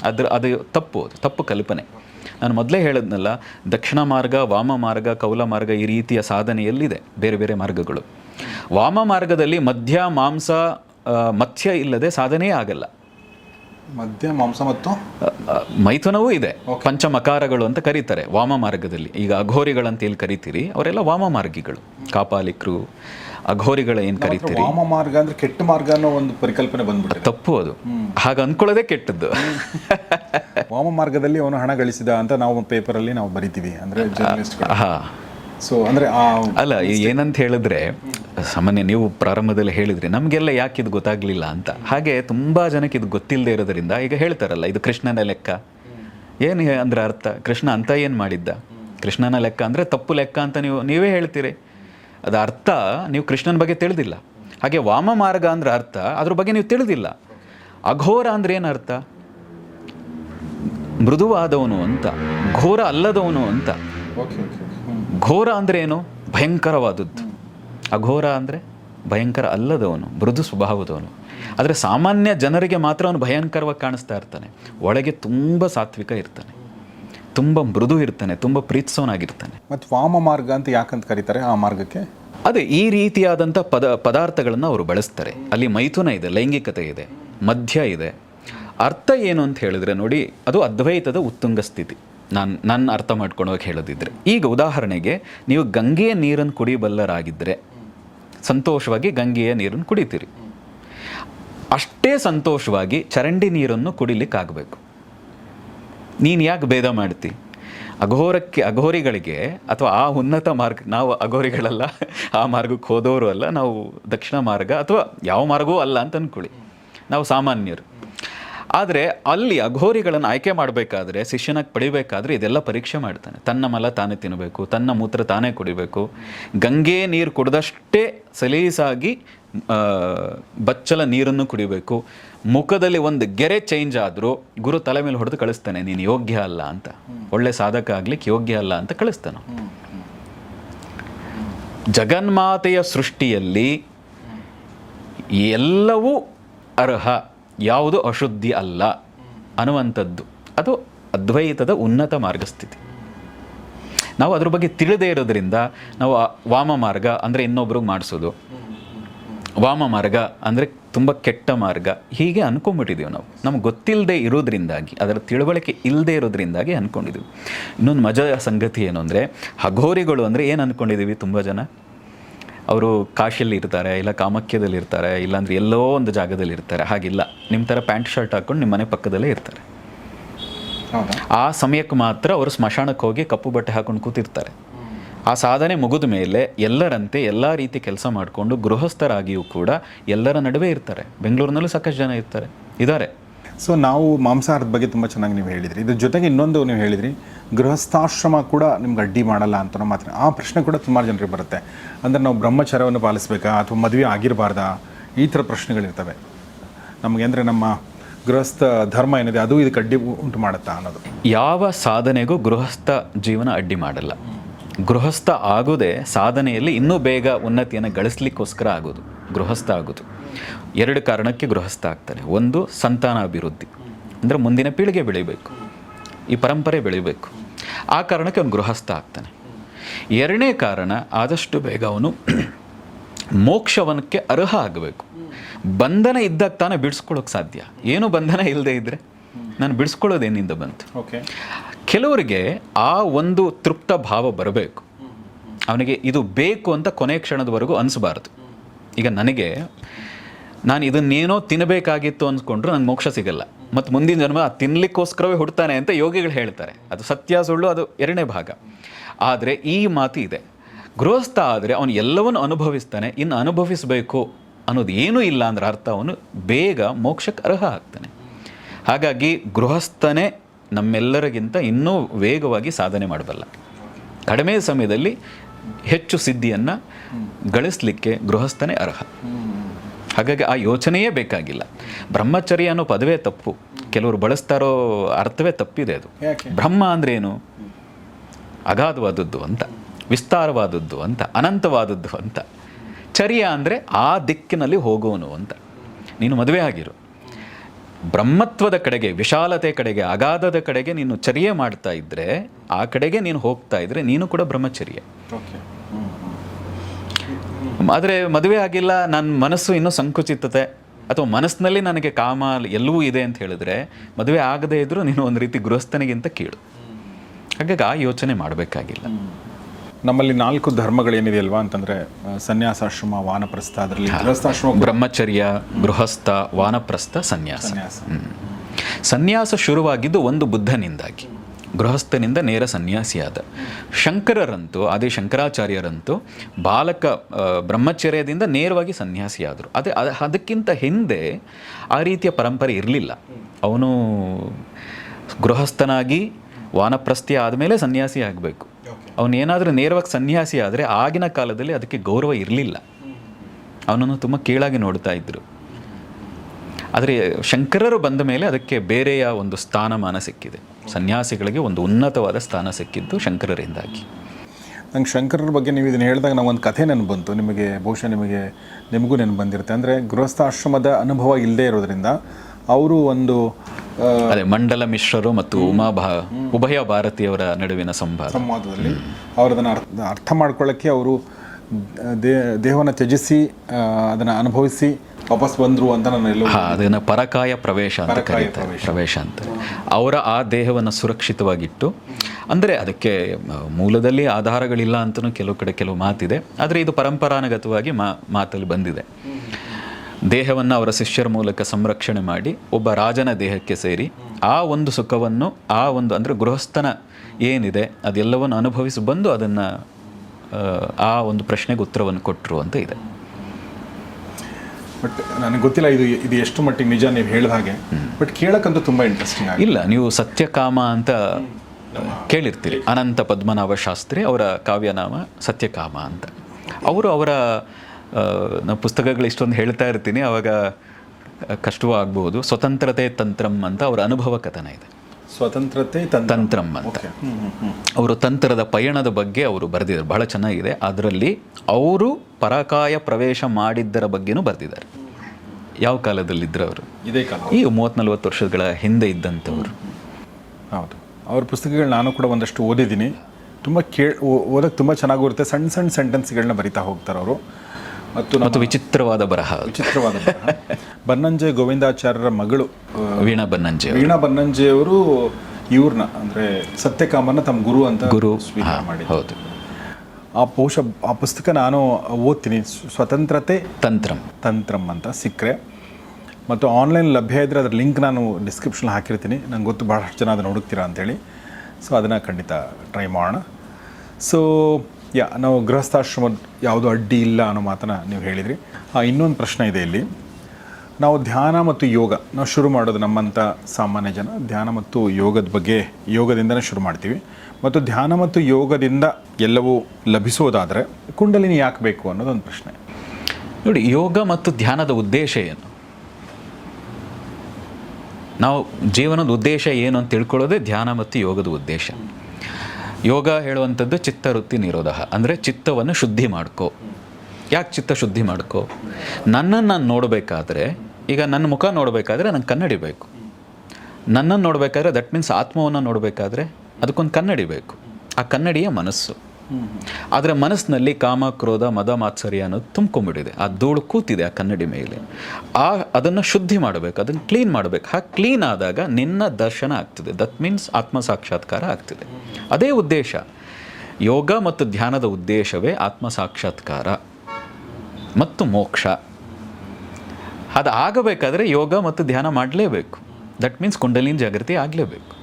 ಅದ್ರ, ಅದು ತಪ್ಪು ಅದು, ತಪ್ಪು ಕಲ್ಪನೆ. ನಾನು ಮೊದಲೇ ಹೇಳಿದ್ನಲ್ಲ, ದಕ್ಷಿಣ ಮಾರ್ಗ, ವಾಮ ಮಾರ್ಗ, ಕೌಲ ಮಾರ್ಗ ಈ ರೀತಿಯ ಸಾಧನೆಯಲ್ಲಿದೆ ಬೇರೆ ಬೇರೆ ಮಾರ್ಗಗಳು. ವಾಮ ಮಾರ್ಗದಲ್ಲಿ ಮಧ್ಯ ಮಾಂಸ ಮತ್ಸ್ಯ ಇಲ್ಲದೆ ಸಾಧನೆಯೇ ಆಗಲ್ಲ. ಮಧ್ಯ ಮಾಂಸ ಮತ್ತು? ಮೈಥುನವೂ ಇದೆ. ಪಂಚಮಕಾರಗಳು ಅಂತ ಕರೀತಾರೆ ವಾಮ ಮಾರ್ಗದಲ್ಲಿ ಈಗ ಅಘೋರಿಗಳಂತ ಇಲ್ಲಿ ಕರಿತೀರಿ? ಅವರೆಲ್ಲ ವಾಮ ಮಾರ್ಗಿಗಳು ಕಾಪಾಲಿಕರು ಅಘೋರಿಗಳ ಏನು ಕರಿತೀರಿ? ವಾಮ ಮಾರ್ಗ ಅಂದ್ರೆ ಕೆಟ್ಟ ಮಾರ್ಗ ಅನ್ನೋ ಒಂದು ಪರಿಕಲ್ಪನೆ ಬಂದ್ಬಿಟ್ಟು ತಪ್ಪು ಅದು. ಹಾಗೆ ಅನ್ಕೊಳ್ಳೋದೇ ಕೆಟ್ಟದ್ದು. ವಾಮ ಮಾರ್ಗದಲ್ಲಿ ಅವನು ಹಣ ಗಳಿಸಿದ ಅಂತ ನಾವು ಪೇಪರಲ್ಲಿ ನಾವು ಬರಿತೀವಿ ಅಂದ್ರೆ ಹಾ. ಸೊ ಅಂದರೆ ಅಲ್ಲ ಏನಂತ ಹೇಳಿದ್ರೆ ಸಾಮಾನ್ಯ ನೀವು ಪ್ರಾರಂಭದಲ್ಲಿ ಹೇಳಿದ್ರಿ ನಮಗೆಲ್ಲ ಯಾಕೆ ಇದು ಗೊತ್ತಾಗಲಿಲ್ಲ ಅಂತ? ಹಾಗೆ ತುಂಬ ಜನಕ್ಕೆ ಇದು ಗೊತ್ತಿಲ್ಲದೆ ಇರೋದ್ರಿಂದ ಈಗ ಹೇಳ್ತಾರಲ್ಲ ಇದು ಕೃಷ್ಣನ ಲೆಕ್ಕ. ಏನು ಅಂದ್ರೆ ಅರ್ಥ? ಕೃಷ್ಣ ಅಂತ ಏನು ಮಾಡಿದ್ದ? ಕೃಷ್ಣನ ಲೆಕ್ಕ ಅಂದರೆ ತಪ್ಪು ಲೆಕ್ಕ ಅಂತ ನೀವು ನೀವೇ ಹೇಳ್ತೀರಿ. ಅದು ಅರ್ಥ ನೀವು ಕೃಷ್ಣನ ಬಗ್ಗೆ ತಿಳಿದಿಲ್ಲ. ಹಾಗೆ ವಾಮ ಮಾರ್ಗ ಅಂದ್ರೆ ಅರ್ಥ ಅದ್ರ ಬಗ್ಗೆ ನೀವು ತಿಳಿದಿಲ್ಲ. ಅಘೋರ ಅಂದ್ರೆ ಏನು ಅರ್ಥ? ಮೃದುವಾದವನು ಅಂತ ಘೋರ ಅಲ್ಲದವನು ಅಂತ. ಓಕೆ ಘೋರ ಅಂದರೆ ಏನು? ಭಯಂಕರವಾದದ್ದು. ಅಘೋರ ಅಂದರೆ ಭಯಂಕರ ಅಲ್ಲದವನು ಮೃದು ಸ್ವಭಾವದವನು. ಆದರೆ ಸಾಮಾನ್ಯ ಜನರಿಗೆ ಮಾತ್ರ ಅವನು ಭಯಂಕರವಾಗಿ ಕಾಣಿಸ್ತಾ ಇರ್ತಾನೆ. ಒಳಗೆ ತುಂಬ ಸಾತ್ವಿಕ ಇರ್ತಾನೆ. ತುಂಬ ಮೃದು ಇರ್ತಾನೆ ತುಂಬ ಪ್ರೀತಿಸೋನಾಗಿರ್ತಾನೆ ಮತ್ತು ವಾಮ ಮಾರ್ಗ ಅಂತ ಯಾಕಂತ ಕರೀತಾರೆ ಆ ಮಾರ್ಗಕ್ಕೆ? ಅದೇ ಈ ರೀತಿಯಾದಂಥ ಪದ ಪದಾರ್ಥಗಳನ್ನು ಅವರು ಬಳಸ್ತಾರೆ. ಅಲ್ಲಿ ಮೈಥುನ ಇದೆ ಲೈಂಗಿಕತೆ ಇದೆ ಮಧ್ಯ ಇದೆ. ಅರ್ಥ ಏನು ಅಂತ ಹೇಳಿದ್ರೆ ನೋಡಿ ಅದು ಅದ್ವೈತದ ಉತ್ತುಂಗ ಸ್ಥಿತಿ. ನಾನು ನನ್ನ ಅರ್ಥ ಮಾಡ್ಕೊಂಡೋಗಿ ಹೇಳೋದಿದ್ರೆ. ಈಗ ಉದಾಹರಣೆಗೆ ನೀವು ಗಂಗೆಯ ನೀರನ್ನು ಕುಡಿಬಲ್ಲರಾಗಿದ್ದರೆ ಸಂತೋಷವಾಗಿ ಗಂಗೆಯ ನೀರನ್ನು ಕುಡಿತೀರಿ. ಅಷ್ಟೇ ಸಂತೋಷವಾಗಿ ಚರಂಡಿ ನೀರನ್ನು ಕುಡಿಲಿಕ್ಕಾಗಬೇಕು. ನೀನು ಯಾಕೆ ಭೇದ ಮಾಡ್ತಿ? ಅಘೋರಕ್ಕೆ, ಅಘೋರಿಗಳಿಗೆ ಅಥವಾ ಆ ಉನ್ನತ ಮಾರ್ಗ, ನಾವು ಅಘೋರಿಗಳಲ್ಲ, ಆ ಮಾರ್ಗಕ್ಕೆ ಹೋದವರು ಅಲ್ಲ, ನಾವು ದಕ್ಷಿಣ ಮಾರ್ಗ ಅಥವಾ ಯಾವ ಮಾರ್ಗವೂ ಅಲ್ಲ ಅಂತ ಅಂದ್ಕೊಳ್ಳಿ ನಾವು ಸಾಮಾನ್ಯರು. ಆದರೆ ಅಲ್ಲಿ ಅಘೋರಿಗಳನ್ನು ಆಯ್ಕೆ ಮಾಡಬೇಕಾದ್ರೆ ಶಿಷ್ಯನಾಗಿ ಪಡಿಬೇಕಾದ್ರೆ ಇದೆಲ್ಲ ಪರೀಕ್ಷೆ ಮಾಡ್ತಾನೆ. ತನ್ನ ಮಲ ತಾನೇ ತಿನ್ನಬೇಕು ತನ್ನ ಮೂತ್ರ ತಾನೇ ಕುಡಿಬೇಕು. ಗಂಗೆ ನೀರು ಕುಡಿದಷ್ಟೇ ಸಲೀಸಾಗಿ ಬಚ್ಚಲ ನೀರನ್ನು ಕುಡಿಬೇಕು. ಮುಖದಲ್ಲಿ ಒಂದು ಗೆರೆ ಚೇಂಜ್ ಆದರೂ ಗುರು ತಲೆ ಮೇಲೆ ಹೊಡೆದು ಕಳಿಸ್ತಾನೆ, ನೀನು ಯೋಗ್ಯ ಅಲ್ಲ ಅಂತ. ಒಳ್ಳೆ ಸಾಧಕ ಆಗ್ಲಿಕ್ಕೆ ಯೋಗ್ಯ ಅಲ್ಲ ಅಂತ ಕಳಿಸ್ತಾನೆ ಜಗನ್ಮಾತೆಯ ಸೃಷ್ಟಿಯಲ್ಲಿ ಎಲ್ಲವೂ ಅರ್ಹ. ಯಾವುದು ಅಶುದ್ಧಿ ಅಲ್ಲ ಅನ್ನುವಂಥದ್ದು. ಅದು ಅದ್ವೈತದ ಉನ್ನತ ಮಾರ್ಗಸ್ಥಿತಿ. ನಾವು ಅದ್ರ ಬಗ್ಗೆ ತಿಳಿದೇ ಇರೋದ್ರಿಂದ ನಾವು ವಾಮ ಮಾರ್ಗ ಅಂದರೆ ಇನ್ನೊಬ್ರಿಗೆ ಮಾಡಿಸೋದು. ವಾಮ ಮಾರ್ಗ ಅಂದರೆ ತುಂಬ ಕೆಟ್ಟ ಮಾರ್ಗ. ಹೀಗೆ ಅನ್ಕೊಂಡ್ಬಿಟ್ಟಿದ್ದೀವಿ ನಾವು. ನಮ್ಗೆ ಗೊತ್ತಿಲ್ಲದೆ ಇರೋದ್ರಿಂದಾಗಿ, ಅದರ ತಿಳುವಳಿಕೆ ಇಲ್ಲದೆ ಇರೋದ್ರಿಂದಾಗಿ ಅಂದ್ಕೊಂಡಿದ್ದೀವಿ ಇನ್ನೊಂದು ಮಜಾ ಸಂಗತಿ ಏನು ಅಂದರೆ ಹಗೋರಿಗಳು ಅಂದರೆ ಏನು ಅಂದ್ಕೊಂಡಿದ್ದೀವಿ ತುಂಬ ಜನ? ಅವರು ಕಾಶಿಯಲ್ಲಿ ಇರ್ತಾರೆ ಇಲ್ಲ ಕಾಮಾಖ್ಯದಲ್ಲಿ ಇರ್ತಾರೆ ಇಲ್ಲಾಂದ್ರೆ ಎಲ್ಲೋ ಒಂದು ಜಾಗದಲ್ಲಿ ಇರ್ತಾರೆ ಹಾಗಿಲ್ಲ. ನಿಮ್ಮ ಥರ ಪ್ಯಾಂಟ್ ಶರ್ಟ್ ಹಾಕೊಂಡು ನಿಮ್ಮ ಮನೆ ಪಕ್ಕದಲ್ಲೇ ಇರ್ತಾರೆ. ಆ ಸಮಯಕ್ಕೆ ಮಾತ್ರ ಅವರು ಸ್ಮಶಾನಕ್ಕೆ ಹೋಗಿ ಕಪ್ಪು ಬಟ್ಟೆ ಹಾಕೊಂಡು ಕೂತಿರ್ತಾರೆ. ಆ ಸಾಧನೆ ಮುಗಿದ ಮೇಲೆ ಎಲ್ಲರಂತೆ ಎಲ್ಲ ರೀತಿ ಕೆಲಸ ಮಾಡಿಕೊಂಡು ಗೃಹಸ್ಥರಾಗಿಯೂ ಕೂಡ ಎಲ್ಲರ ನಡುವೆ ಇರ್ತಾರೆ. ಬೆಂಗಳೂರಿನಲ್ಲೂ ಸಾಕಷ್ಟು ಜನ ಇರ್ತಾರೆ. ಇದ್ದಾರೆ ಸೊ ನಾವು ಮಾಂಸಾಹಾರದ ಬಗ್ಗೆ ತುಂಬ ಚೆನ್ನಾಗಿ ನೀವು ಹೇಳಿದ್ರಿ. ಇದ್ರ ಜೊತೆಗೆ ಇನ್ನೊಂದು ನೀವು ಹೇಳಿದ್ರಿ, ಗೃಹಸ್ಥಾಶ್ರಮ ಕೂಡ ನಿಮ್ಗೆ ಅಡ್ಡಿ ಮಾಡಲ್ಲ ಅಂತ ಮಾತ್ರ. ಆ ಪ್ರಶ್ನೆ ಕೂಡ ಸುಮಾರು ಜನರಿಗೆ ಬರುತ್ತೆ. ಅಂದರೆ ನಾವು ಬ್ರಹ್ಮಚರ್ಯವನ್ನು ಪಾಲಿಸ್ಬೇಕಾ ಅಥವಾ ಮದುವೆ ಆಗಿರಬಾರ್ದಾ? ಈ ಥರ ಪ್ರಶ್ನೆಗಳಿರ್ತವೆ ನಮಗೆ ಅಂದರೆ ನಮ್ಮ ಗೃಹಸ್ಥ ಧರ್ಮ ಏನಿದೆ, ಅದು ಇದಕ್ಕೆ ಅಡ್ಡಿ ಉಂಟು ಮಾಡುತ್ತಾ ಅನ್ನೋದು. ಯಾವ ಸಾಧನೆಗೂ ಗೃಹಸ್ಥ ಜೀವನ ಅಡ್ಡಿ ಮಾಡಲ್ಲ. ಗೃಹಸ್ಥ ಆಗೋದೇ ಸಾಧನೆಯಲ್ಲಿ ಇನ್ನೂ ಬೇಗ ಉನ್ನತಿಯನ್ನು ಗಳಿಸ್ಲಿಕ್ಕೋಸ್ಕರ ಆಗೋದು, ಗೃಹಸ್ಥ ಆಗೋದು. ಎರಡು ಕಾರಣಕ್ಕೆ ಗೃಹಸ್ಥ ಆಗ್ತಾನೆ. ಒಂದು ಸಂತಾನ ಅಭಿವೃದ್ಧಿ. ಅಂದರೆ ಮುಂದಿನ ಪೀಳಿಗೆ ಬೆಳಿಬೇಕು. ಈ ಪರಂಪರೆ ಬೆಳಿಬೇಕು. ಆ ಕಾರಣಕ್ಕೆ ಅವನು ಗೃಹಸ್ಥ ಆಗ್ತಾನೆ. ಎರಡನೇ ಕಾರಣ ಆದಷ್ಟು ಬೇಗ ಅವನು ಮೋಕ್ಷವನಕ್ಕೆ ಅರ್ಹ ಆಗಬೇಕು. ಬಂಧನ ಇದ್ದಾಗ ತಾನೇ ಬಿಡಿಸ್ಕೊಳ್ಳೋಕೆ ಸಾಧ್ಯ. ಏನು ಬಂಧನ ಇಲ್ಲದೆ ಇದ್ದರೆ ನಾನು ಬಿಡಿಸ್ಕೊಳ್ಳೋದೇನಿಂದ ಬಂತು? ಓಕೆ. ಕೆಲವರಿಗೆ ಆ ಒಂದು ತೃಪ್ತ ಭಾವ ಬರಬೇಕು. ಅವನಿಗೆ ಇದು ಬೇಕು ಅಂತ ಕೊನೆ ಕ್ಷಣದವರೆಗೂ ಅನಿಸಬಾರ್ದು. ಈಗ ನನಗೆ ನಾನು ಇದನ್ನೇನೋ ತಿನ್ನಬೇಕಾಗಿತ್ತು ಅಂದ್ಕೊಂಡ್ರು ನಂಗೆ ಮೋಕ್ಷ ಸಿಗಲ್ಲ. ಮತ್ತು ಮುಂದಿನ ಜನ್ಮ ತಿನ್ನಲಿಕ್ಕೋಸ್ಕರವೇ ಹುಡ್ತಾನೆ ಅಂತ ಯೋಗಿಗಳು ಹೇಳ್ತಾರೆ. ಅದು ಸತ್ಯ, ಸುಳ್ಳು, ಅದು ಎರಡನೇ ಭಾಗ. ಆದರೆ ಈ ಮಾತು ಇದೆ. ಗೃಹಸ್ಥ ಆದರೆ ಅವನು ಎಲ್ಲವನ್ನು ಅನುಭವಿಸ್ತಾನೆ. ಇನ್ನು ಅನುಭವಿಸಬೇಕು ಅನ್ನೋದು ಏನೂ ಇಲ್ಲ ಅಂದ್ರೆ ಅರ್ಥ ಅವನು ಬೇಗ ಮೋಕ್ಷಕ್ಕೆ ಅರ್ಹ ಆಗ್ತಾನೆ. ಹಾಗಾಗಿ ಗೃಹಸ್ಥನೇ ನಮ್ಮೆಲ್ಲರಿಗಿಂತ ಇನ್ನೂ ವೇಗವಾಗಿ ಸಾಧನೆ ಮಾಡಬಲ್ಲ. ಕಡಿಮೆ ಸಮಯದಲ್ಲಿ ಹೆಚ್ಚು ಸಿದ್ಧಿಯನ್ನು ಗಳಿಸಲಿಕ್ಕೆ ಗೃಹಸ್ಥನೇ ಅರ್ಹ. ಹಾಗಾಗಿ ಆ ಯೋಚನೆಯೇ ಬೇಕಾಗಿಲ್ಲ. ಬ್ರಹ್ಮಚರ್ಯ ಅನ್ನೋ ಪದವೇ ತಪ್ಪು. ಕೆಲವರು ಬಳಸ್ತಾರೋ ಅರ್ಥವೇ ತಪ್ಪಿದೆ ಅದು. ಬ್ರಹ್ಮ ಅಂದ್ರೆ ಏನು? ಅಗಾಧವಾದದ್ದು ಅಂತ ವಿಸ್ತಾರವಾದದ್ದು ಅಂತ ಅನಂತವಾದದ್ದು ಅಂತ. ಚರ್ಯ ಅಂದರೆ ಆ ದಿಕ್ಕಿನಲ್ಲಿ ಹೋಗೋನು ಅಂತ. ನೀನು ಮದುವೆ ಆಗಿರು. ಬ್ರಹ್ಮತ್ವದ ಕಡೆಗೆ ವಿಶಾಲತೆ ಕಡೆಗೆ ಅಗಾಧದ ಕಡೆಗೆ ನೀನು ಚರ್ಯೆ ಮಾಡ್ತಾ ಇದ್ದರೆ ಆ ಕಡೆಗೆ ನೀನು ಹೋಗ್ತಾ ಇದ್ದರೆ ನೀನು ಕೂಡ ಬ್ರಹ್ಮಚರ್ಯ. ಓಕೆ. ಆದರೆ ಮದುವೆ ಆಗಿಲ್ಲ ನನ್ನ ಮನಸ್ಸು ಇನ್ನೂ ಸಂಕುಚಿತತೆ. ಅಥವಾ ಮನಸ್ಸಿನಲ್ಲಿ ನನಗೆ ಕಾಮ ಎಲ್ಲವೂ ಇದೆ ಅಂತ ಹೇಳಿದ್ರೆ ಮದುವೆ ಆಗದೇ ಇದ್ರೂ ನೀನು ಒಂದು ರೀತಿ ಗೃಹಸ್ಥನಿಗಿಂತ ಕೇಳು. ಹಾಗಾಗಿ ಆ ಯೋಚನೆ ಮಾಡಬೇಕಾಗಿಲ್ಲ. ನಮ್ಮಲ್ಲಿ ನಾಲ್ಕು ಧರ್ಮಗಳೇನಿದೆಯಲ್ವಾ ಅಂತಂದ್ರೆ ಅಂತಂದರೆ ಸನ್ಯಾಸಾಶ್ರಮ ವಾನಪ್ರಸ್ಥ ಅದರಲ್ಲಿ ಗೃಹಸ್ಥಾಶ್ರಮ ಬ್ರಹ್ಮಚರ್ಯ ಗೃಹಸ್ಥ ವಾನಪ್ರಸ್ಥ ಸನ್ಯಾಸ. ಸನ್ಯಾಸ. ಸನ್ಯಾಸ ಶುರುವಾಗಿದ್ದು ಒಂದು ಬುದ್ಧನಿಂದಾಗಿ. ಗೃಹಸ್ಥನಿಂದ ನೇರ ಸನ್ಯಾಸಿಯಾದ ಶಂಕರರಂತೂ ಆದಿ ಶಂಕರಾಚಾರ್ಯರಂತೂ ಬಾಲಕ ಬ್ರಹ್ಮಚರ್ಯದಿಂದ ನೇರವಾಗಿ ಸನ್ಯಾಸಿಯಾದರು ಅದೇ ಅದ- ಅದಕ್ಕಿಂತ ಹಿಂದೆ ಆ ರೀತಿಯ ಪರಂಪರೆ ಇರಲಿಲ್ಲ. ಅವನು ಗೃಹಸ್ಥನಾಗಿ ವಾನಪ್ರಸ್ಥಿ ಆದಮೇಲೆ ಸನ್ಯಾಸಿ ಆಗಬೇಕು. ಅವನೇನಾದರೂ ನೇರವಾಗಿ ಸನ್ಯಾಸಿ ಆದರೆ ಆಗಿನ ಕಾಲದಲ್ಲಿ ಅದಕ್ಕೆ ಗೌರವ ಇರಲಿಲ್ಲ. ಅವನನ್ನು ತುಂಬ ಕೀಳಾಗಿ ನೋಡ್ತಾ ಇದ್ದರು ಆದರೆ ಶಂಕರರು ಬಂದ ಮೇಲೆ ಅದಕ್ಕೆ ಬೇರೆಯ ಒಂದು ಸ್ಥಾನಮಾನ ಸಿಕ್ಕಿದೆ. ಸನ್ಯಾಸಿಗಳಿಗೆ ಒಂದು ಉನ್ನತವಾದ ಸ್ಥಾನ ಸಿಕ್ಕಿದ್ದು ಶಂಕರರಿಂದಾಗಿ. ನಂಗೆ ಶಂಕರರ ಬಗ್ಗೆ ನೀವು ಇದನ್ನ ಹೇಳಿದಾಗ ನಾವು ಒಂದು ಕಥೆ ನೆನಪು ಬಂತು ನಿಮಗೆ ಬಹುಶಃ ನಿಮಗೆ ನಿಮಗೂ ನೆನಪು ಬಂದಿರುತ್ತೆ ಅಂದರೆ ಗೃಹಸ್ಥಾಶ್ರಮದ ಅನುಭವ ಇಲ್ಲದೆ ಇರೋದ್ರಿಂದ ಅವರು ಒಂದು ಅದೇ ಮಂಡಲ ಮಿಶ್ರರು ಮತ್ತು ಉಮಾ ಭಾ ಉಭಯ ಭಾರತೀಯವರ ನಡುವಿನ ಸಂವಾದ ಸಂವಾದದಲ್ಲಿ ಅವರು ಅದನ್ನು ಅರ್ಥ ಅರ್ಥ ಮಾಡ್ಕೊಳ್ಳೋಕ್ಕೆ ಅವರು ದೇ ದೇಹವನ್ನು ತ್ಯಜಿಸಿ ಅದನ್ನು ಅನುಭವಿಸಿ ವಾಪಸ್ ಬಂದರು ಅಂತ ನಾನು ಹಾ ಅದನ್ನ ಪರಕಾಯ ಪ್ರವೇಶ ಅಂತ ಕರೀತಾರೆ ಪ್ರವೇಶ. ಅಂತ. ಅವರ ಆ ದೇಹವನ್ನು ಸುರಕ್ಷಿತವಾಗಿಟ್ಟು ಅಂದರೆ ಅದಕ್ಕೆ ಮೂಲದಲ್ಲಿ ಆಧಾರಗಳಿಲ್ಲ ಅಂತಲೂ ಕೆಲವು ಕಡೆ ಕೆಲವು ಮಾತಿದೆ ಆದರೆ ಇದು ಪರಂಪರಾನುಗತವಾಗಿ ಮಾ ಮಾತಲ್ಲಿ ಬಂದಿದೆ. ದೇಹವನ್ನು ಅವರ ಶಿಷ್ಯರ ಮೂಲಕ ಸಂರಕ್ಷಣೆ ಮಾಡಿ ಒಬ್ಬ ರಾಜನ ದೇಹಕ್ಕೆ ಸೇರಿ ಆ ಒಂದು ಸುಖವನ್ನು ಆ ಒಂದು ಅಂದರೆ ಗೃಹಸ್ಥನ ಏನಿದೆ ಅದೆಲ್ಲವನ್ನು ಅನುಭವಿಸಿ ಬಂದು ಅದನ್ನು ಆ ಒಂದು ಪ್ರಶ್ನೆಗೆ ಉತ್ತರವನ್ನು ಕೊಟ್ಟರು ಅಂತ ಇದೆ. ಬಟ್ ನನಗೆ ಗೊತ್ತಿಲ್ಲ ಇದು ಇದು ಎಷ್ಟು ಮಟ್ಟಿಗೆ ನಿಜ ನೀವು ಹೇಳಿದ ಹಾಗೆ. ಬಟ್ ಕೇಳಕ್ಕಂತೂ ತುಂಬ ಇಂಟ್ರೆಸ್ಟಿಂಗ್ ಆಗಿದೆ. ಇಲ್ಲ, ನೀವು ಸತ್ಯಕಾಮ ಅಂತ ಕೇಳಿರ್ತೀರಿ. ಅನಂತ ಪದ್ಮನಾಭ ಶಾಸ್ತ್ರಿ ಅವರ ಕಾವ್ಯನಾಮ ಸತ್ಯಕಾಮ ಅಂತ. ಅವರು ಅವರ ನಾವು ಪುಸ್ತಕಗಳು ಇಷ್ಟೊಂದು ಹೇಳ್ತಾ ಇರ್ತೀನಿ. ಅವಾಗ ಕಷ್ಟವೂ ಆಗ್ಬೋದು ಸ್ವತಂತ್ರತೆ ತಂತ್ರಂ ಅಂತ ಅವರ ಅನುಭವ ಕಥನ ಇದೆ. ಸ್ವತಂತ್ರತೆ ತಂತ್ರ. ಅಂತ. ಅವರು ತಂತ್ರದ ಪಯಣದ ಬಗ್ಗೆ ಅವರು ಬರೆದಿದ್ದಾರೆ. ಬಹಳ ಚೆನ್ನಾಗಿದೆ. ಅದರಲ್ಲಿ ಅವರು ಪರಕಾಯ ಪ್ರವೇಶ ಮಾಡಿದ್ದರ ಬಗ್ಗೆನೂ ಬರೆದಿದ್ದಾರೆ. ಯಾವ ಕಾಲದಲ್ಲಿದ್ದರು ಅವರು? ಇದೇ ಕಾಲ. ಈ ಮೂವತ್ತ್ ನಲ್ವತ್ತು ವರ್ಷಗಳ ಹಿಂದೆ ಇದ್ದಂಥವ್ರು. ಹೌದು. ಅವ್ರ ಪುಸ್ತಕಗಳು ನಾನು ಕೂಡ ಒಂದಷ್ಟು ಓದಿದ್ದೀನಿ. ತುಂಬ ಕೇಳ್ ಓದಕ್ಕೆ ತುಂಬ ಚೆನ್ನಾಗಿರುತ್ತೆ ಸಣ್ಣ ಸಣ್ಣ ಸೆಂಟೆನ್ಸ್ಗಳನ್ನ ಬರಿತಾ ಹೋಗ್ತಾರೆ ಅವರು ಮತ್ತು ಮತ್ತು ವಿಚಿತ್ರವಾದ ಬರಹ ವಿಚಿತ್ರವಾದ. ಬನ್ನಂಜೆ ಗೋವಿಂದಾಚಾರ್ಯರ ಮಗಳು ವೀಣಾ ಬನ್ನಂಜೆ ಅವರು. ವೀಣಾ ಬನ್ನಂಜೆಯವರು ಇವ್ರನ್ನ ಅಂದರೆ ಸತ್ಯಕಾಮನ ತಮ್ಮ ಗುರು ಅಂತ ಗುರು ಸ್ವೀಕಾರ ಮಾಡಿ ಹೌದು. ಆ ಪೋಷ ಆ ಪುಸ್ತಕ ನಾನು ಓದ್ತೀನಿ ಸ್ವ- ಸ್ವತಂತ್ರತೆ ತಂತ್ರಂ. ತಂತ್ರಂ ಅಂತ ಸಿಕ್ಕರೆ. ಮತ್ತು ಆನ್ಲೈನ್ ಲಭ್ಯ ಇದ್ದರೆ ಅದ್ರ ಲಿಂಕ್ ನಾನು ಡಿಸ್ಕ್ರಿಪ್ಷನ್ ಹಾಕಿರ್ತೀನಿ. ನಂಗೆ ಗೊತ್ತು ಭಾಳಷ್ಟು ಜನ ಅದನ್ನು ಹುಡುಕ್ತೀರಾ ಅಂತೇಳಿ ಸೊ ಅದನ್ನು ಖಂಡಿತ ಟ್ರೈ ಮಾಡೋಣ. ಸೊ ಯಾ, ನಾವು ಗೃಹಸ್ಥಾಶ್ರಮ ಯಾವುದು ಅಡ್ಡಿ ಇಲ್ಲ ಅನ್ನೋ ಮಾತನ್ನು ನೀವು ಹೇಳಿದ್ರಿ. ಇನ್ನೊಂದು ಪ್ರಶ್ನೆ ಇದೆ ಇಲ್ಲಿ. ನಾವು ಧ್ಯಾನ ಮತ್ತು ಯೋಗ, ನಾವು ಶುರು ಮಾಡೋದು ನಮ್ಮಂಥ ಸಾಮಾನ್ಯ ಜನ, ಧ್ಯಾನ ಮತ್ತು ಯೋಗದ ಬಗ್ಗೆ ಯೋಗದಿಂದನೇ ಶುರು ಮಾಡ್ತೀವಿ. ಮತ್ತು ಧ್ಯಾನ ಮತ್ತು ಯೋಗದಿಂದ ಎಲ್ಲವೂ ಲಭಿಸೋದಾದರೆ ಕುಂಡಲಿನಿ ಯಾಕೆ ಬೇಕು ಅನ್ನೋದೊಂದು ಪ್ರಶ್ನೆ. ನೋಡಿ, ಯೋಗ ಮತ್ತು ಧ್ಯಾನದ ಉದ್ದೇಶ ಏನು? ನಾವು ಜೀವನದ ಉದ್ದೇಶ ಏನು ಅಂತ ತಿಳ್ಕೊಳ್ಳೋದೇ ಧ್ಯಾನ ಮತ್ತು ಯೋಗದ ಉದ್ದೇಶ. ಯೋಗ ಹೇಳುವಂಥದ್ದು ಚಿತ್ತವೃತ್ತಿ ನಿರೋಧ ಅಂದರೆ ಚಿತ್ತವನ್ನು ಶುದ್ಧಿ ಮಾಡ್ಕೋ. ಯಾಕೆ ಚಿತ್ತ ಶುದ್ಧಿ ಮಾಡ್ಕೋ? ನನ್ನನ್ನು ನಾನು ನೋಡಬೇಕಾದ್ರೆ, ಈಗ ನನ್ನ ಮುಖ ನೋಡಬೇಕಾದ್ರೆ ನನ್ನ ಕನ್ನಡಿ ಬೇಕು. ನನ್ನನ್ನು ನೋಡಬೇಕಾದ್ರೆ ದಟ್ ಮೀನ್ಸ್ ಆತ್ಮವನ್ನು ನೋಡಬೇಕಾದ್ರೆ ಅದಕ್ಕೊಂದು ಕನ್ನಡಿ ಬೇಕು. ಆ ಕನ್ನಡಿಯ ಮನಸ್ಸು. ಆದರೆ ಮನಸ್ಸಿನಲ್ಲಿ ಕಾಮ, ಕ್ರೋಧ, ಮದ, ಮಾತ್ಸರ್ಯ ಅನ್ನೋದು ತುಂಬ್ಕೊಂಬಿಟ್ಟಿದೆ ಆ ಧೂಳು ಕೂತಿದೆ ಆ ಕನ್ನಡಿ ಮೇಲೆ. ಆ, ಅದನ್ನು ಶುದ್ಧಿ ಮಾಡಬೇಕು, ಅದನ್ನು ಕ್ಲೀನ್ ಮಾಡಬೇಕು. ಹಾಗೆ ಕ್ಲೀನ್ ಆದಾಗ ನಿನ್ನ ದರ್ಶನ ಆಗ್ತದೆ. ದಟ್ ಮೀನ್ಸ್ ಆತ್ಮ ಸಾಕ್ಷಾತ್ಕಾರ ಆಗ್ತದೆ. ಅದೇ ಉದ್ದೇಶ. ಯೋಗ ಮತ್ತು ಧ್ಯಾನದ ಉದ್ದೇಶವೇ ಆತ್ಮ ಸಾಕ್ಷಾತ್ಕಾರ ಮತ್ತು ಮೋಕ್ಷ. ಅದು ಆಗಬೇಕಾದ್ರೆ ಯೋಗ ಮತ್ತು ಧ್ಯಾನ ಮಾಡಲೇಬೇಕು. ದಟ್ ಮೀನ್ಸ್ ಕುಂಡಲಿನ ಜಾಗೃತಿ ಆಗಲೇಬೇಕು.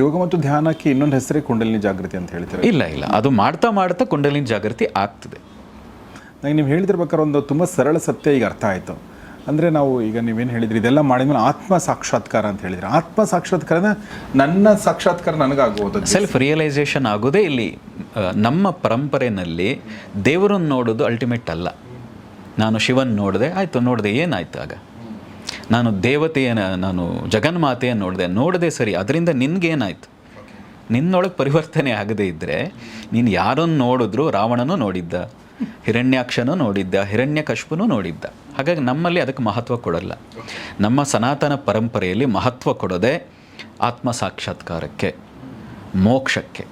ಯೋಗ ಮತ್ತು ಧ್ಯಾನಕ್ಕೆ ಇನ್ನೊಂದು ಹೆಸರೇ ಕುಂಡಲಿನಿ ಜಾಗೃತಿ ಅಂತ ಹೇಳ್ತಾರೆ ಇಲ್ಲ ಇಲ್ಲ. ಅದು ಮಾಡ್ತಾ ಮಾಡ್ತಾ ಕುಂಡಲಿನಿ ಜಾಗೃತಿ ಆಗ್ತದೆ. ನನಗೆ ನೀವು ಹೇಳಿದಿರ್ಬೇಕಾದ್ರೆ ಒಂದು ತುಂಬ ಸರಳ ಸತ್ಯ ಈಗ ಅರ್ಥ ಆಯಿತು. ಅಂದರೆ ನಾವು ಈಗ ನೀವೇನು ಹೇಳಿದ್ರಿ ಇದೆಲ್ಲ ಮಾಡಿದ್ಮೇಲೆ ಆತ್ಮ ಸಾಕ್ಷಾತ್ಕಾರ ಅಂತ ಹೇಳಿದ್ರಿ? ಆತ್ಮ ಸಾಕ್ಷಾತ್ಕಾರ ನನ್ನ ಸಾಕ್ಷಾತ್ಕಾರ ನನಗಾಗುವುದು. ಸೆಲ್ಫ್ ರಿಯಲೈಸೇಷನ್ ಆಗೋದೇ ಇಲ್ಲಿ ನಮ್ಮ ಪರಂಪರೆಯಲ್ಲಿ ದೇವರನ್ನು ನೋಡೋದು ಅಲ್ಟಿಮೇಟ್ ಅಲ್ಲ. ನಾನು ಶಿವನ್ ನೋಡಿದೆ ಆಯಿತು ನೋಡಿದೆ ಏನಾಯ್ತು ಆಗ? ನಾನು ದೇವತೆಯನ್ನು ನಾನು ಜಗನ್ಮಾತೆಯನ್ನು ನೋಡಿದೆ. ನೋಡದೆ ಸರಿ, ಅದರಿಂದ ನಿನಗೇನಾಯ್ತು? ನಿನ್ನೊಳಗೆ ಪರಿವರ್ತನೆ ಆಗದೇ ಇದ್ದರೆ ನೀನು ಯಾರನ್ನು ನೋಡಿದ್ರು ರಾವಣನೂ ನೋಡಿದ್ದ, ಹಿರಣ್ಯಾಕ್ಷನೂ ನೋಡಿದ್ದ, ಹಿರಣ್ಯಕಶ್ಪನೂ ನೋಡಿದ್ದ. ಹಾಗಾಗಿ ನಮ್ಮಲ್ಲಿ ಅದಕ್ಕೆ ಮಹತ್ವ ಕೊಡಲ್ಲ. ನಮ್ಮ ಸನಾತನ ಪರಂಪರೆಯಲ್ಲಿ ಮಹತ್ವ ಕೊಡದೆ ಆತ್ಮ ಸಾಕ್ಷಾತ್ಕಾರಕ್ಕೆ ಮೋಕ್ಷಕ್ಕೆ.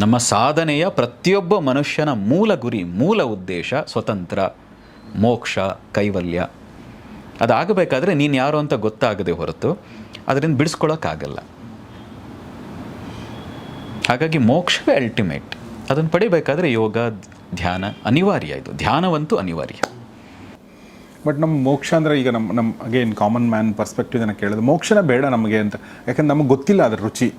ನಮ್ಮ ಸಾಧನೆಯ ಪ್ರತಿಯೊಬ್ಬ ಮನುಷ್ಯನ ಮೂಲ ಗುರಿ, ಮೂಲ ಉದ್ದೇಶ ಸ್ವತಂತ್ರ, ಮೋಕ್ಷ, ಕೈವಲ್ಯ. ಅದಾಗಬೇಕಾದ್ರೆ ನೀನು ಯಾರು ಅಂತ ಗೊತ್ತಾಗದೆ ಹೊರತು ಅದರಿಂದ ಬಿಡಿಸ್ಕೊಳ್ಳೋಕ್ಕಾಗಲ್ಲ ಹಾಗಾಗಿ ಮೋಕ್ಷವೇ ಅಲ್ಟಿಮೇಟ್ ಅದನ್ನು ಪಡಿಬೇಕಾದ್ರೆ ಯೋಗ, ಧ್ಯಾನ ಅನಿವಾರ್ಯ ಇದು. ಧ್ಯಾನವಂತೂ ಅನಿವಾರ್ಯ. ಬಟ್ ನಮ್ಮ ಮೋಕ್ಷ ಅಂದರೆ ಈಗ ನಮ್ಮ ನಮ್ಮ ಅಗೇನ್ ಕಾಮನ್ ಮ್ಯಾನ್ ಪರ್ಸ್ಪೆಕ್ಟಿವ್ ಏನಕ್ಕೆ ಕೇಳೋದು ಮೋಕ್ಷನ ಬೇಡ ನಮಗೆ ಅಂತ. ಯಾಕಂದ್ರೆ ನಮಗೆ ಗೊತ್ತಿಲ್ಲ ಅದ್ರ ರುಚಿ.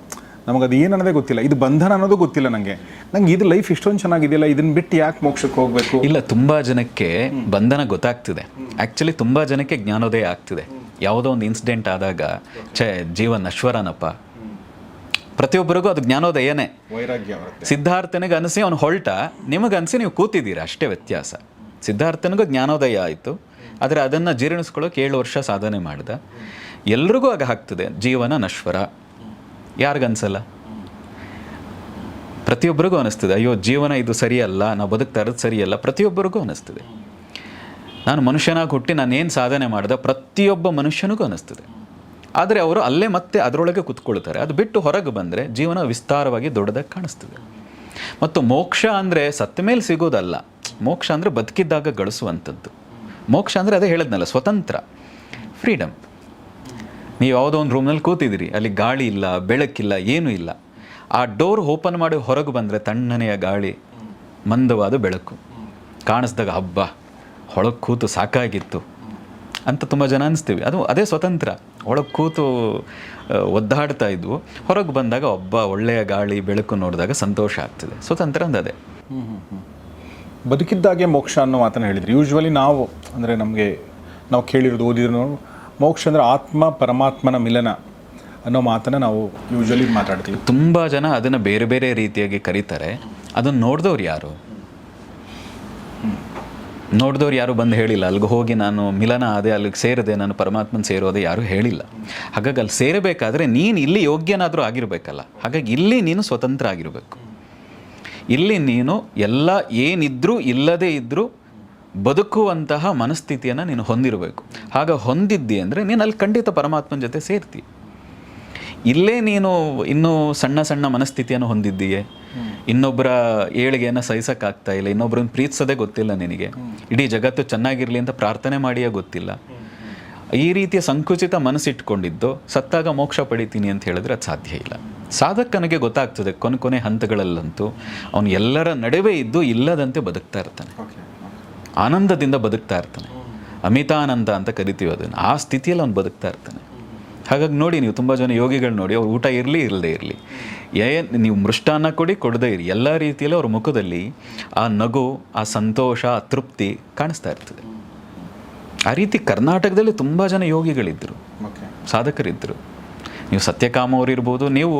ನಮಗೆ ಅದು ಏನು ಅನ್ನೋದೇ ಗೊತ್ತಿಲ್ಲ. ಇದು ಬಂಧನ ಅನ್ನೋದು ಗೊತ್ತಿಲ್ಲ ನನಗೆ ನಂಗೆ ಇದು ಲೈಫ್ ಇಷ್ಟೊಂದು ಚೆನ್ನಾಗಿದೆಯಲ್ಲ ಇದನ್ನ ಬಿಟ್ಟು ಯಾಕೆ ಮೋಕ್ಷಕ್ಕೆ ಹೋಗಬೇಕು? ಇಲ್ಲ ತುಂಬ ಜನಕ್ಕೆ ಬಂಧನ ಗೊತ್ತಾಗ್ತಿದೆ. ಆ್ಯಕ್ಚುಲಿ ತುಂಬ ಜನಕ್ಕೆ ಜ್ಞಾನೋದಯ ಆಗ್ತಿದೆ. ಯಾವುದೋ ಒಂದು ಇನ್ಸಿಡೆಂಟ್ ಆದಾಗ ಛೇ ಜೀವನ್ ಅಶ್ವರನಪ್ಪ. ಪ್ರತಿಯೊಬ್ಬರಿಗೂ ಅದು ಜ್ಞಾನೋದಯನೇ. ವೈರಾಗ್ಯ ಸಿದ್ಧಾರ್ಥನಿಗೆ ಅನಿಸಿ ಅವನು ಹೊಲ್ಟ. ನಿಮಗೆ ಅನಿಸಿ ನೀವು ಕೂತಿದ್ದೀರಾ? ಅಷ್ಟೇ ವ್ಯತ್ಯಾಸ. ಸಿದ್ಧಾರ್ಥನಿಗೂ ಜ್ಞಾನೋದಯ ಆಯಿತು. ಆದರೆ ಅದನ್ನು ಜೀರ್ಣಿಸ್ಕೊಳ್ಳೋಕೆ ಏಳು ವರ್ಷ ಸಾಧನೆ ಮಾಡಿದ. ಎಲ್ರಿಗೂ ಆಗ ಆಗ್ತದೆ ಜೀವನ ನಶ್ವರ. ಯಾರಿಗನ್ಸಲ್ಲ? ಪ್ರತಿಯೊಬ್ಬರಿಗೂ ಅನಿಸ್ತದೆ, ಅಯ್ಯೋ, ಜೀವನ ಇದು ಸರಿಯಲ್ಲ, ನಾವು ಬದುಕ್ತಾ ಇರೋದು ಸರಿಯಲ್ಲ. ಪ್ರತಿಯೊಬ್ಬರಿಗೂ ಅನಿಸ್ತದೆ. ನಾನು ಮನುಷ್ಯನಾಗಿ ಹುಟ್ಟಿ ನಾನೇನು ಸಾಧನೆ ಮಾಡಿದೆ, ಪ್ರತಿಯೊಬ್ಬ ಮನುಷ್ಯನಿಗೂ ಅನಿಸ್ತದೆ. ಆದರೆ ಅವರು ಅಲ್ಲೇ ಮತ್ತೆ ಅದರೊಳಗೆ ಕುತ್ಕೊಳ್ತಾರೆ. ಅದು ಬಿಟ್ಟು ಹೊರಗೆ ಬಂದರೆ ಜೀವನ ವಿಸ್ತಾರವಾಗಿ ದೊಡ್ಡದಾಗಿ ಕಾಣಿಸ್ತದೆ. ಮತ್ತು ಮೋಕ್ಷ ಅಂದರೆ ಸತ್ತ ಮೇಲೆ ಸಿಗೋದಲ್ಲ. ಮೋಕ್ಷ ಅಂದರೆ ಬದುಕಿದ್ದಾಗ ಗಳಿಸುವಂಥದ್ದು. ಮೋಕ್ಷ ಅಂದರೆ ಅದೇ ಹೇಳಿದ್ನಲ್ಲ, ಸ್ವತಂತ್ರ ಫ್ರೀಡಮ್ ನೀವು ಯಾವುದೋ ಒಂದು ರೂಮ್ನಲ್ಲಿ ಕೂತಿದ್ದೀರಿ, ಅಲ್ಲಿ ಗಾಳಿ ಇಲ್ಲ, ಬೆಳಕಿಲ್ಲ, ಏನೂ ಇಲ್ಲ. ಆ ಡೋರ್ ಓಪನ್ ಮಾಡಿ ಹೊರಗೆ ಬಂದರೆ ತಣ್ಣನೆಯ ಗಾಳಿ, ಮಂದವಾದ ಬೆಳಕು. ಕಾಣಿಸ್ದಾಗ ಹಬ್ಬ ಹೊಳಗೆ ಕೂತು ಸಾಕಾಗಿತ್ತು. ಅಂತ ತುಂಬ ಜನ ಅನಿಸ್ತೀವಿ. ಅದು ಅದೇ ಸ್ವತಂತ್ರ. ಒಳಗೆ ಕೂತು ಒದ್ದಾಡ್ತಾ ಇದ್ವು. ಹೊರಗೆ ಬಂದಾಗ ಒಬ್ಬ ಒಳ್ಳೆಯ ಗಾಳಿ, ಬೆಳಕು ನೋಡಿದಾಗ ಸಂತೋಷ ಆಗ್ತದೆ. ಸ್ವತಂತ್ರ ಅಂದ್ರೆ ಅದೇ ಬದುಕಿದ್ದಾಗೆ ಮೋಕ್ಷ ಅನ್ನೋ ಮಾತನ್ನು ಹೇಳಿದ್ರಿ. ಯೂಶ್ವಲಿ ನಾವು, ಅಂದರೆ ನಮಗೆ, ನಾವು ಕೇಳಿರೋದು ಓದಿದ್ರು ಮೋಕ್ಷ ಅಂದರೆ ಆತ್ಮ ಪರಮಾತ್ಮನ ಮಿಲನ ಅನ್ನೋ ಮಾತನ್ನು ನಾವು ಯೂಶ್ವಲಿ ಮಾತಾಡ್ತೀವಿ. ತುಂಬ ಜನ ಅದನ್ನು ಬೇರೆ ಬೇರೆ ರೀತಿಯಾಗಿ ಕರೀತಾರೆ. ಅದನ್ನು ನೋಡಿದವ್ರು ಯಾರು? ನೋಡಿದವ್ರು ಯಾರು ಬಂದು ಹೇಳಿಲ್ಲ? ಅಲ್ಲಿಗೆ ಹೋಗಿ ನಾನು ಮಿಲನ ಆದೆ, ಅಲ್ಲಿಗೆ ಸೇರಿದೆ, ನಾನು ಪರಮಾತ್ಮನ ಸೇರೋದೆ ಯಾರು ಹೇಳಿಲ್ಲ. ಹಾಗಾಗಿ ಅಲ್ಲಿ ಸೇರಬೇಕಾದ್ರೆ ನೀನು ಇಲ್ಲಿ ಯೋಗ್ಯನಾದರೂ ಆಗಿರಬೇಕಲ್ಲ. ಹಾಗಾಗಿ ಇಲ್ಲಿ ನೀನು ಸ್ವತಂತ್ರ ಆಗಿರಬೇಕು. ಇಲ್ಲಿ ನೀನು ಎಲ್ಲ ಏನಿದ್ರೂ, ಇಲ್ಲದೇ ಇದ್ದರೂ ಬದುಕುವಂತಹ ಮನಸ್ಥಿತಿಯನ್ನು ನೀನು ಹೊಂದಿರಬೇಕು. ಆಗ ಹೊಂದಿದ್ದಿ ಅಂದರೆ ನೀನು ಅಲ್ಲಿ ಖಂಡಿತ ಪರಮಾತ್ಮನ ಜೊತೆ ಸೇರ್ತಿ. ಇಲ್ಲೇ ನೀನು ಇನ್ನೂ ಸಣ್ಣ ಸಣ್ಣ ಮನಸ್ಥಿತಿಯನ್ನು ಹೊಂದಿದ್ದೀಯೆ. ಇನ್ನೊಬ್ಬರ ಏಳಿಗೆಯನ್ನು ಸಹಿಸೋಕ್ಕಾಗ್ತಾ ಇಲ್ಲ ಇನ್ನೊಬ್ಬರನ್ನ ಪ್ರೀತಿಸೋದೇ ಗೊತ್ತಿಲ್ಲ ನಿನಗೆ. ಇಡೀ ಜಗತ್ತು ಚೆನ್ನಾಗಿರಲಿ ಅಂತ ಪ್ರಾರ್ಥನೆ ಮಾಡಿಯೇ ಗೊತ್ತಿಲ್ಲ. ಈ ರೀತಿಯ ಸಂಕುಚಿತ ಮನಸ್ಸಿಟ್ಕೊಂಡಿದ್ದು ಸತ್ತಾಗ ಮೋಕ್ಷ ಪಡಿತೀನಿ ಅಂತ ಹೇಳಿದ್ರೆ ಅದು ಸಾಧ್ಯ ಇಲ್ಲ. ಸಾಧಕನಿಗೆ ಗೊತ್ತಾಗ್ತದೆ, ಕೊನೆ ಕೊನೆ ಹಂತಗಳಲ್ಲಂತೂ ಅವನು ಎಲ್ಲರ ನಡುವೆ ಇದ್ದು ಇಲ್ಲದಂತೆ ಬದುಕ್ತಾ ಇರ್ತಾನೆ. ಆನಂದದಿಂದ ಬದುಕ್ತಾ ಇರ್ತಾನೆ. ಅಮಿತಾನಂದ ಅಂತ ಕರಿತೀವಿ ಅದನ್ನು. ಆ ಸ್ಥಿತಿಯಲ್ಲಿ ಅವನು ಬದುಕ್ತಾ ಇರ್ತಾನೆ. ಹಾಗಾಗಿ ನೋಡಿ ನೀವು ತುಂಬ ಜನ ಯೋಗಿಗಳು ನೋಡಿ ಅವ್ರು ಊಟ ಇರಲಿ ಇರಲೇ ಇರಲಿ. ಏ ನೀವು ಮೃಷ್ಟಾನ್ನ ಕೊಡಿ ಕೊಡದೇ ಇರಿ. ಎಲ್ಲ ರೀತಿಯಲ್ಲಿ ಅವ್ರ ಮುಖದಲ್ಲಿ ಆ ನಗು ಆ ಸಂತೋಷ ಆ ತೃಪ್ತಿ ಕಾಣಿಸ್ತಾ ಇರ್ತದೆ. ಆ ರೀತಿ ಕರ್ನಾಟಕದಲ್ಲಿ ತುಂಬ ಜನ ಯೋಗಿಗಳಿದ್ದರು ಸಾಧಕರಿದ್ದರು ನೀವು ಸತ್ಯಕಾಮ ಅವರಿರ್ಬೋದು ನೀವು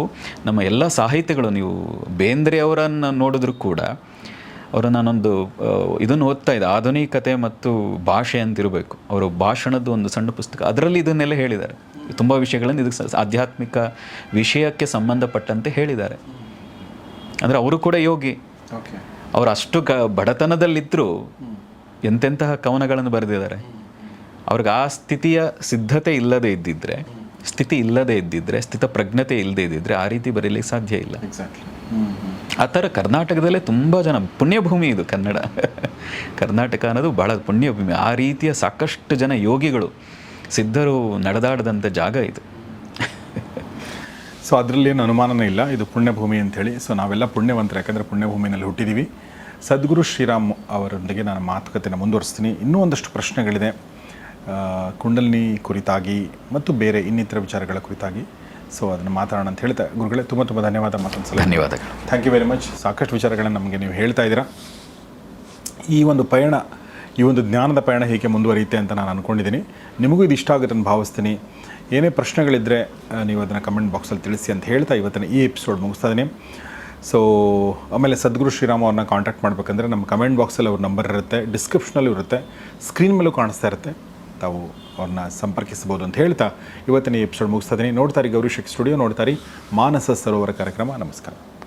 ನಮ್ಮ ಎಲ್ಲ ಸಾಹಿತ್ಯಗಳು ನೀವು ಬೇಂದ್ರೆ ಅವರನ್ನು ನೋಡಿದ್ರು ಕೂಡ ಅವರ ನಾನೊಂದು ಇದನ್ನು ಓದ್ತಾ ಇದ್ದೆ. ಆಧುನಿಕತೆ ಮತ್ತು ಭಾಷೆ ಅಂತಿರಬೇಕು. ಅವರು ಭಾಷಣದ್ದು ಒಂದು ಸಣ್ಣ ಪುಸ್ತಕ. ಅದರಲ್ಲಿ ಇದನ್ನೆಲ್ಲ ಹೇಳಿದ್ದಾರೆ. ತುಂಬ ವಿಷಯಗಳನ್ನು ಇದಕ್ಕೆ ಆಧ್ಯಾತ್ಮಿಕ ವಿಷಯಕ್ಕೆ ಸಂಬಂಧಪಟ್ಟಂತೆ ಹೇಳಿದ್ದಾರೆ. ಅಂದರೆ ಅವರು ಕೂಡ ಯೋಗಿ. ಅವರು ಅಷ್ಟು ಕ ಬಡತನದಲ್ಲಿದ್ದರೂ ಎಂತೆಂತಹ ಕವನಗಳನ್ನು ಬರೆದಿದ್ದಾರೆ. ಅವ್ರಿಗೆ ಆ ಸ್ಥಿತಿಯ ಸಿದ್ಧತೆ ಇಲ್ಲದೇ ಇದ್ದಿದ್ರೆ ಸ್ಥಿತಿ ಇಲ್ಲದೇ ಇದ್ದಿದ್ರೆ ಸ್ಥಿತ ಪ್ರಜ್ಞತೆ ಇಲ್ಲದೇ ಇದ್ದಿದ್ರೆ ಆ ರೀತಿ ಬರೀಲಿಕ್ಕೆ ಸಾಧ್ಯ ಇಲ್ಲ. ಎಕ್ಸಾಕ್ಟ್ಲಿ ಆ ಥರ ಕರ್ನಾಟಕದಲ್ಲೇ ತುಂಬ ಜನ ಪುಣ್ಯಭೂಮಿ ಇದು ಕನ್ನಡ. ಕರ್ನಾಟಕ ಅನ್ನೋದು ಭಾಳ ಪುಣ್ಯಭೂಮಿ. ಆ ರೀತಿಯ ಸಾಕಷ್ಟು ಜನ ಯೋಗಿಗಳು ಸಿದ್ಧರು ನಡೆದಾಡದಂಥ ಜಾಗ ಇದು. ಸೊ ಅದರಲ್ಲಿ ಏನು ಅನುಮಾನನೇ ಇಲ್ಲ. ಇದು ಪುಣ್ಯಭೂಮಿ ಅಂತೇಳಿ ಸೊ ನಾವೆಲ್ಲ ಪುಣ್ಯವಂತರು. ಯಾಕಂದರೆ ಪುಣ್ಯಭೂಮಿನಲ್ಲಿ ಹುಟ್ಟಿದ್ದೀವಿ ಸದ್ಗುರು ಶ್ರೀರಾಮ್ ಅವರೊಂದಿಗೆ ನಾನು ಮಾತುಕತೆನ ಮುಂದುವರಿಸ್ತೀನಿ. ಇನ್ನೂ ಒಂದಷ್ಟು ಪ್ರಶ್ನೆಗಳಿದೆ. ಕುಂಡಲಿನಿ ಕುರಿತಾಗಿ ಮತ್ತು ಬೇರೆ ಇನ್ನಿತರ ವಿಚಾರಗಳ ಕುರಿತಾಗಿ. ಸೊ ಅದನ್ನು ಮಾತಾಡೋಣ ಅಂತ ಹೇಳ್ತಾ ಗುರುಗಳೇ ತುಂಬ ತುಂಬ ಧನ್ಯವಾದ ಮತ್ತೊಂದು ಸಲ ಧನ್ಯವಾದಗಳು. ಥ್ಯಾಂಕ್ ಯು ವೆರಿ ಮಚ್ ಸಾಕಷ್ಟು ವಿಚಾರಗಳನ್ನು ನಮಗೆ ನೀವು ಹೇಳ್ತಾ ಇದ್ದೀರಾ. ಈ ಒಂದು ಪಯಣ ಈ ಒಂದು ಜ್ಞಾನದ ಪಯಣ ಹೇಗೆ ಮುಂದುವರಿಯುತ್ತೆ ಅಂತ ನಾನು ಅಂದ್ಕೊಂಡಿದ್ದೀನಿ ನಿಮಗೂ ಇದು ಇಷ್ಟ ಆಗುತ್ತೆ ಅಂತ ಭಾವಿಸ್ತೀನಿ. ಏನೇ ಪ್ರಶ್ನೆಗಳಿದ್ದರೆ ನೀವು ಅದನ್ನು ಕಮೆಂಟ್ ಬಾಕ್ಸಲ್ಲಿ ತಿಳಿಸಿ ಅಂತ ಹೇಳ್ತಾ ಇವತ್ತಿನ ಈ ಎಪಿಸೋಡ್ ಮುಗಿಸ್ತಾ ಇದ್ದೀನಿ. ಸೊ ಆಮೇಲೆ ಸದ್ಗುರು ಶ್ರೀರಾಮ್ ಅವ್ರನ್ನ ಕಾಂಟ್ಯಾಕ್ಟ್ ಮಾಡಬೇಕಂದ್ರೆ ನಮ್ಮ ಕಮೆಂಟ್ ಬಾಕ್ಸಲ್ಲಿ ಅವ್ರ ನಂಬರ್ ಇರುತ್ತೆ ಡಿಸ್ಕ್ರಿಪ್ಷನಲ್ಲೂ ಇರುತ್ತೆ ಸ್ಕ್ರೀನ್ ಮೇಲೂ ಕಾಣಿಸ್ತಾ ಇರುತ್ತೆ. ತಾವು ಅವ್ರನ್ನ ಸಂಪರ್ಕಿಸಬಹುದು ಅಂತ ಹೇಳ್ತಾ ಇವತ್ತಿನ ಎಪಿಸೋಡ್ ಮುಗಿಸ್ತಾ ಇದ್ದೀನಿ. ನೋಡ್ತಾರೆ ಗೌರಿಶಕ್ ಸ್ಟುಡಿಯೋ ನೋಡ್ತಾರೆ ಮಾನಸ ಸರೋವರ ಕಾರ್ಯಕ್ರಮ. ನಮಸ್ಕಾರ.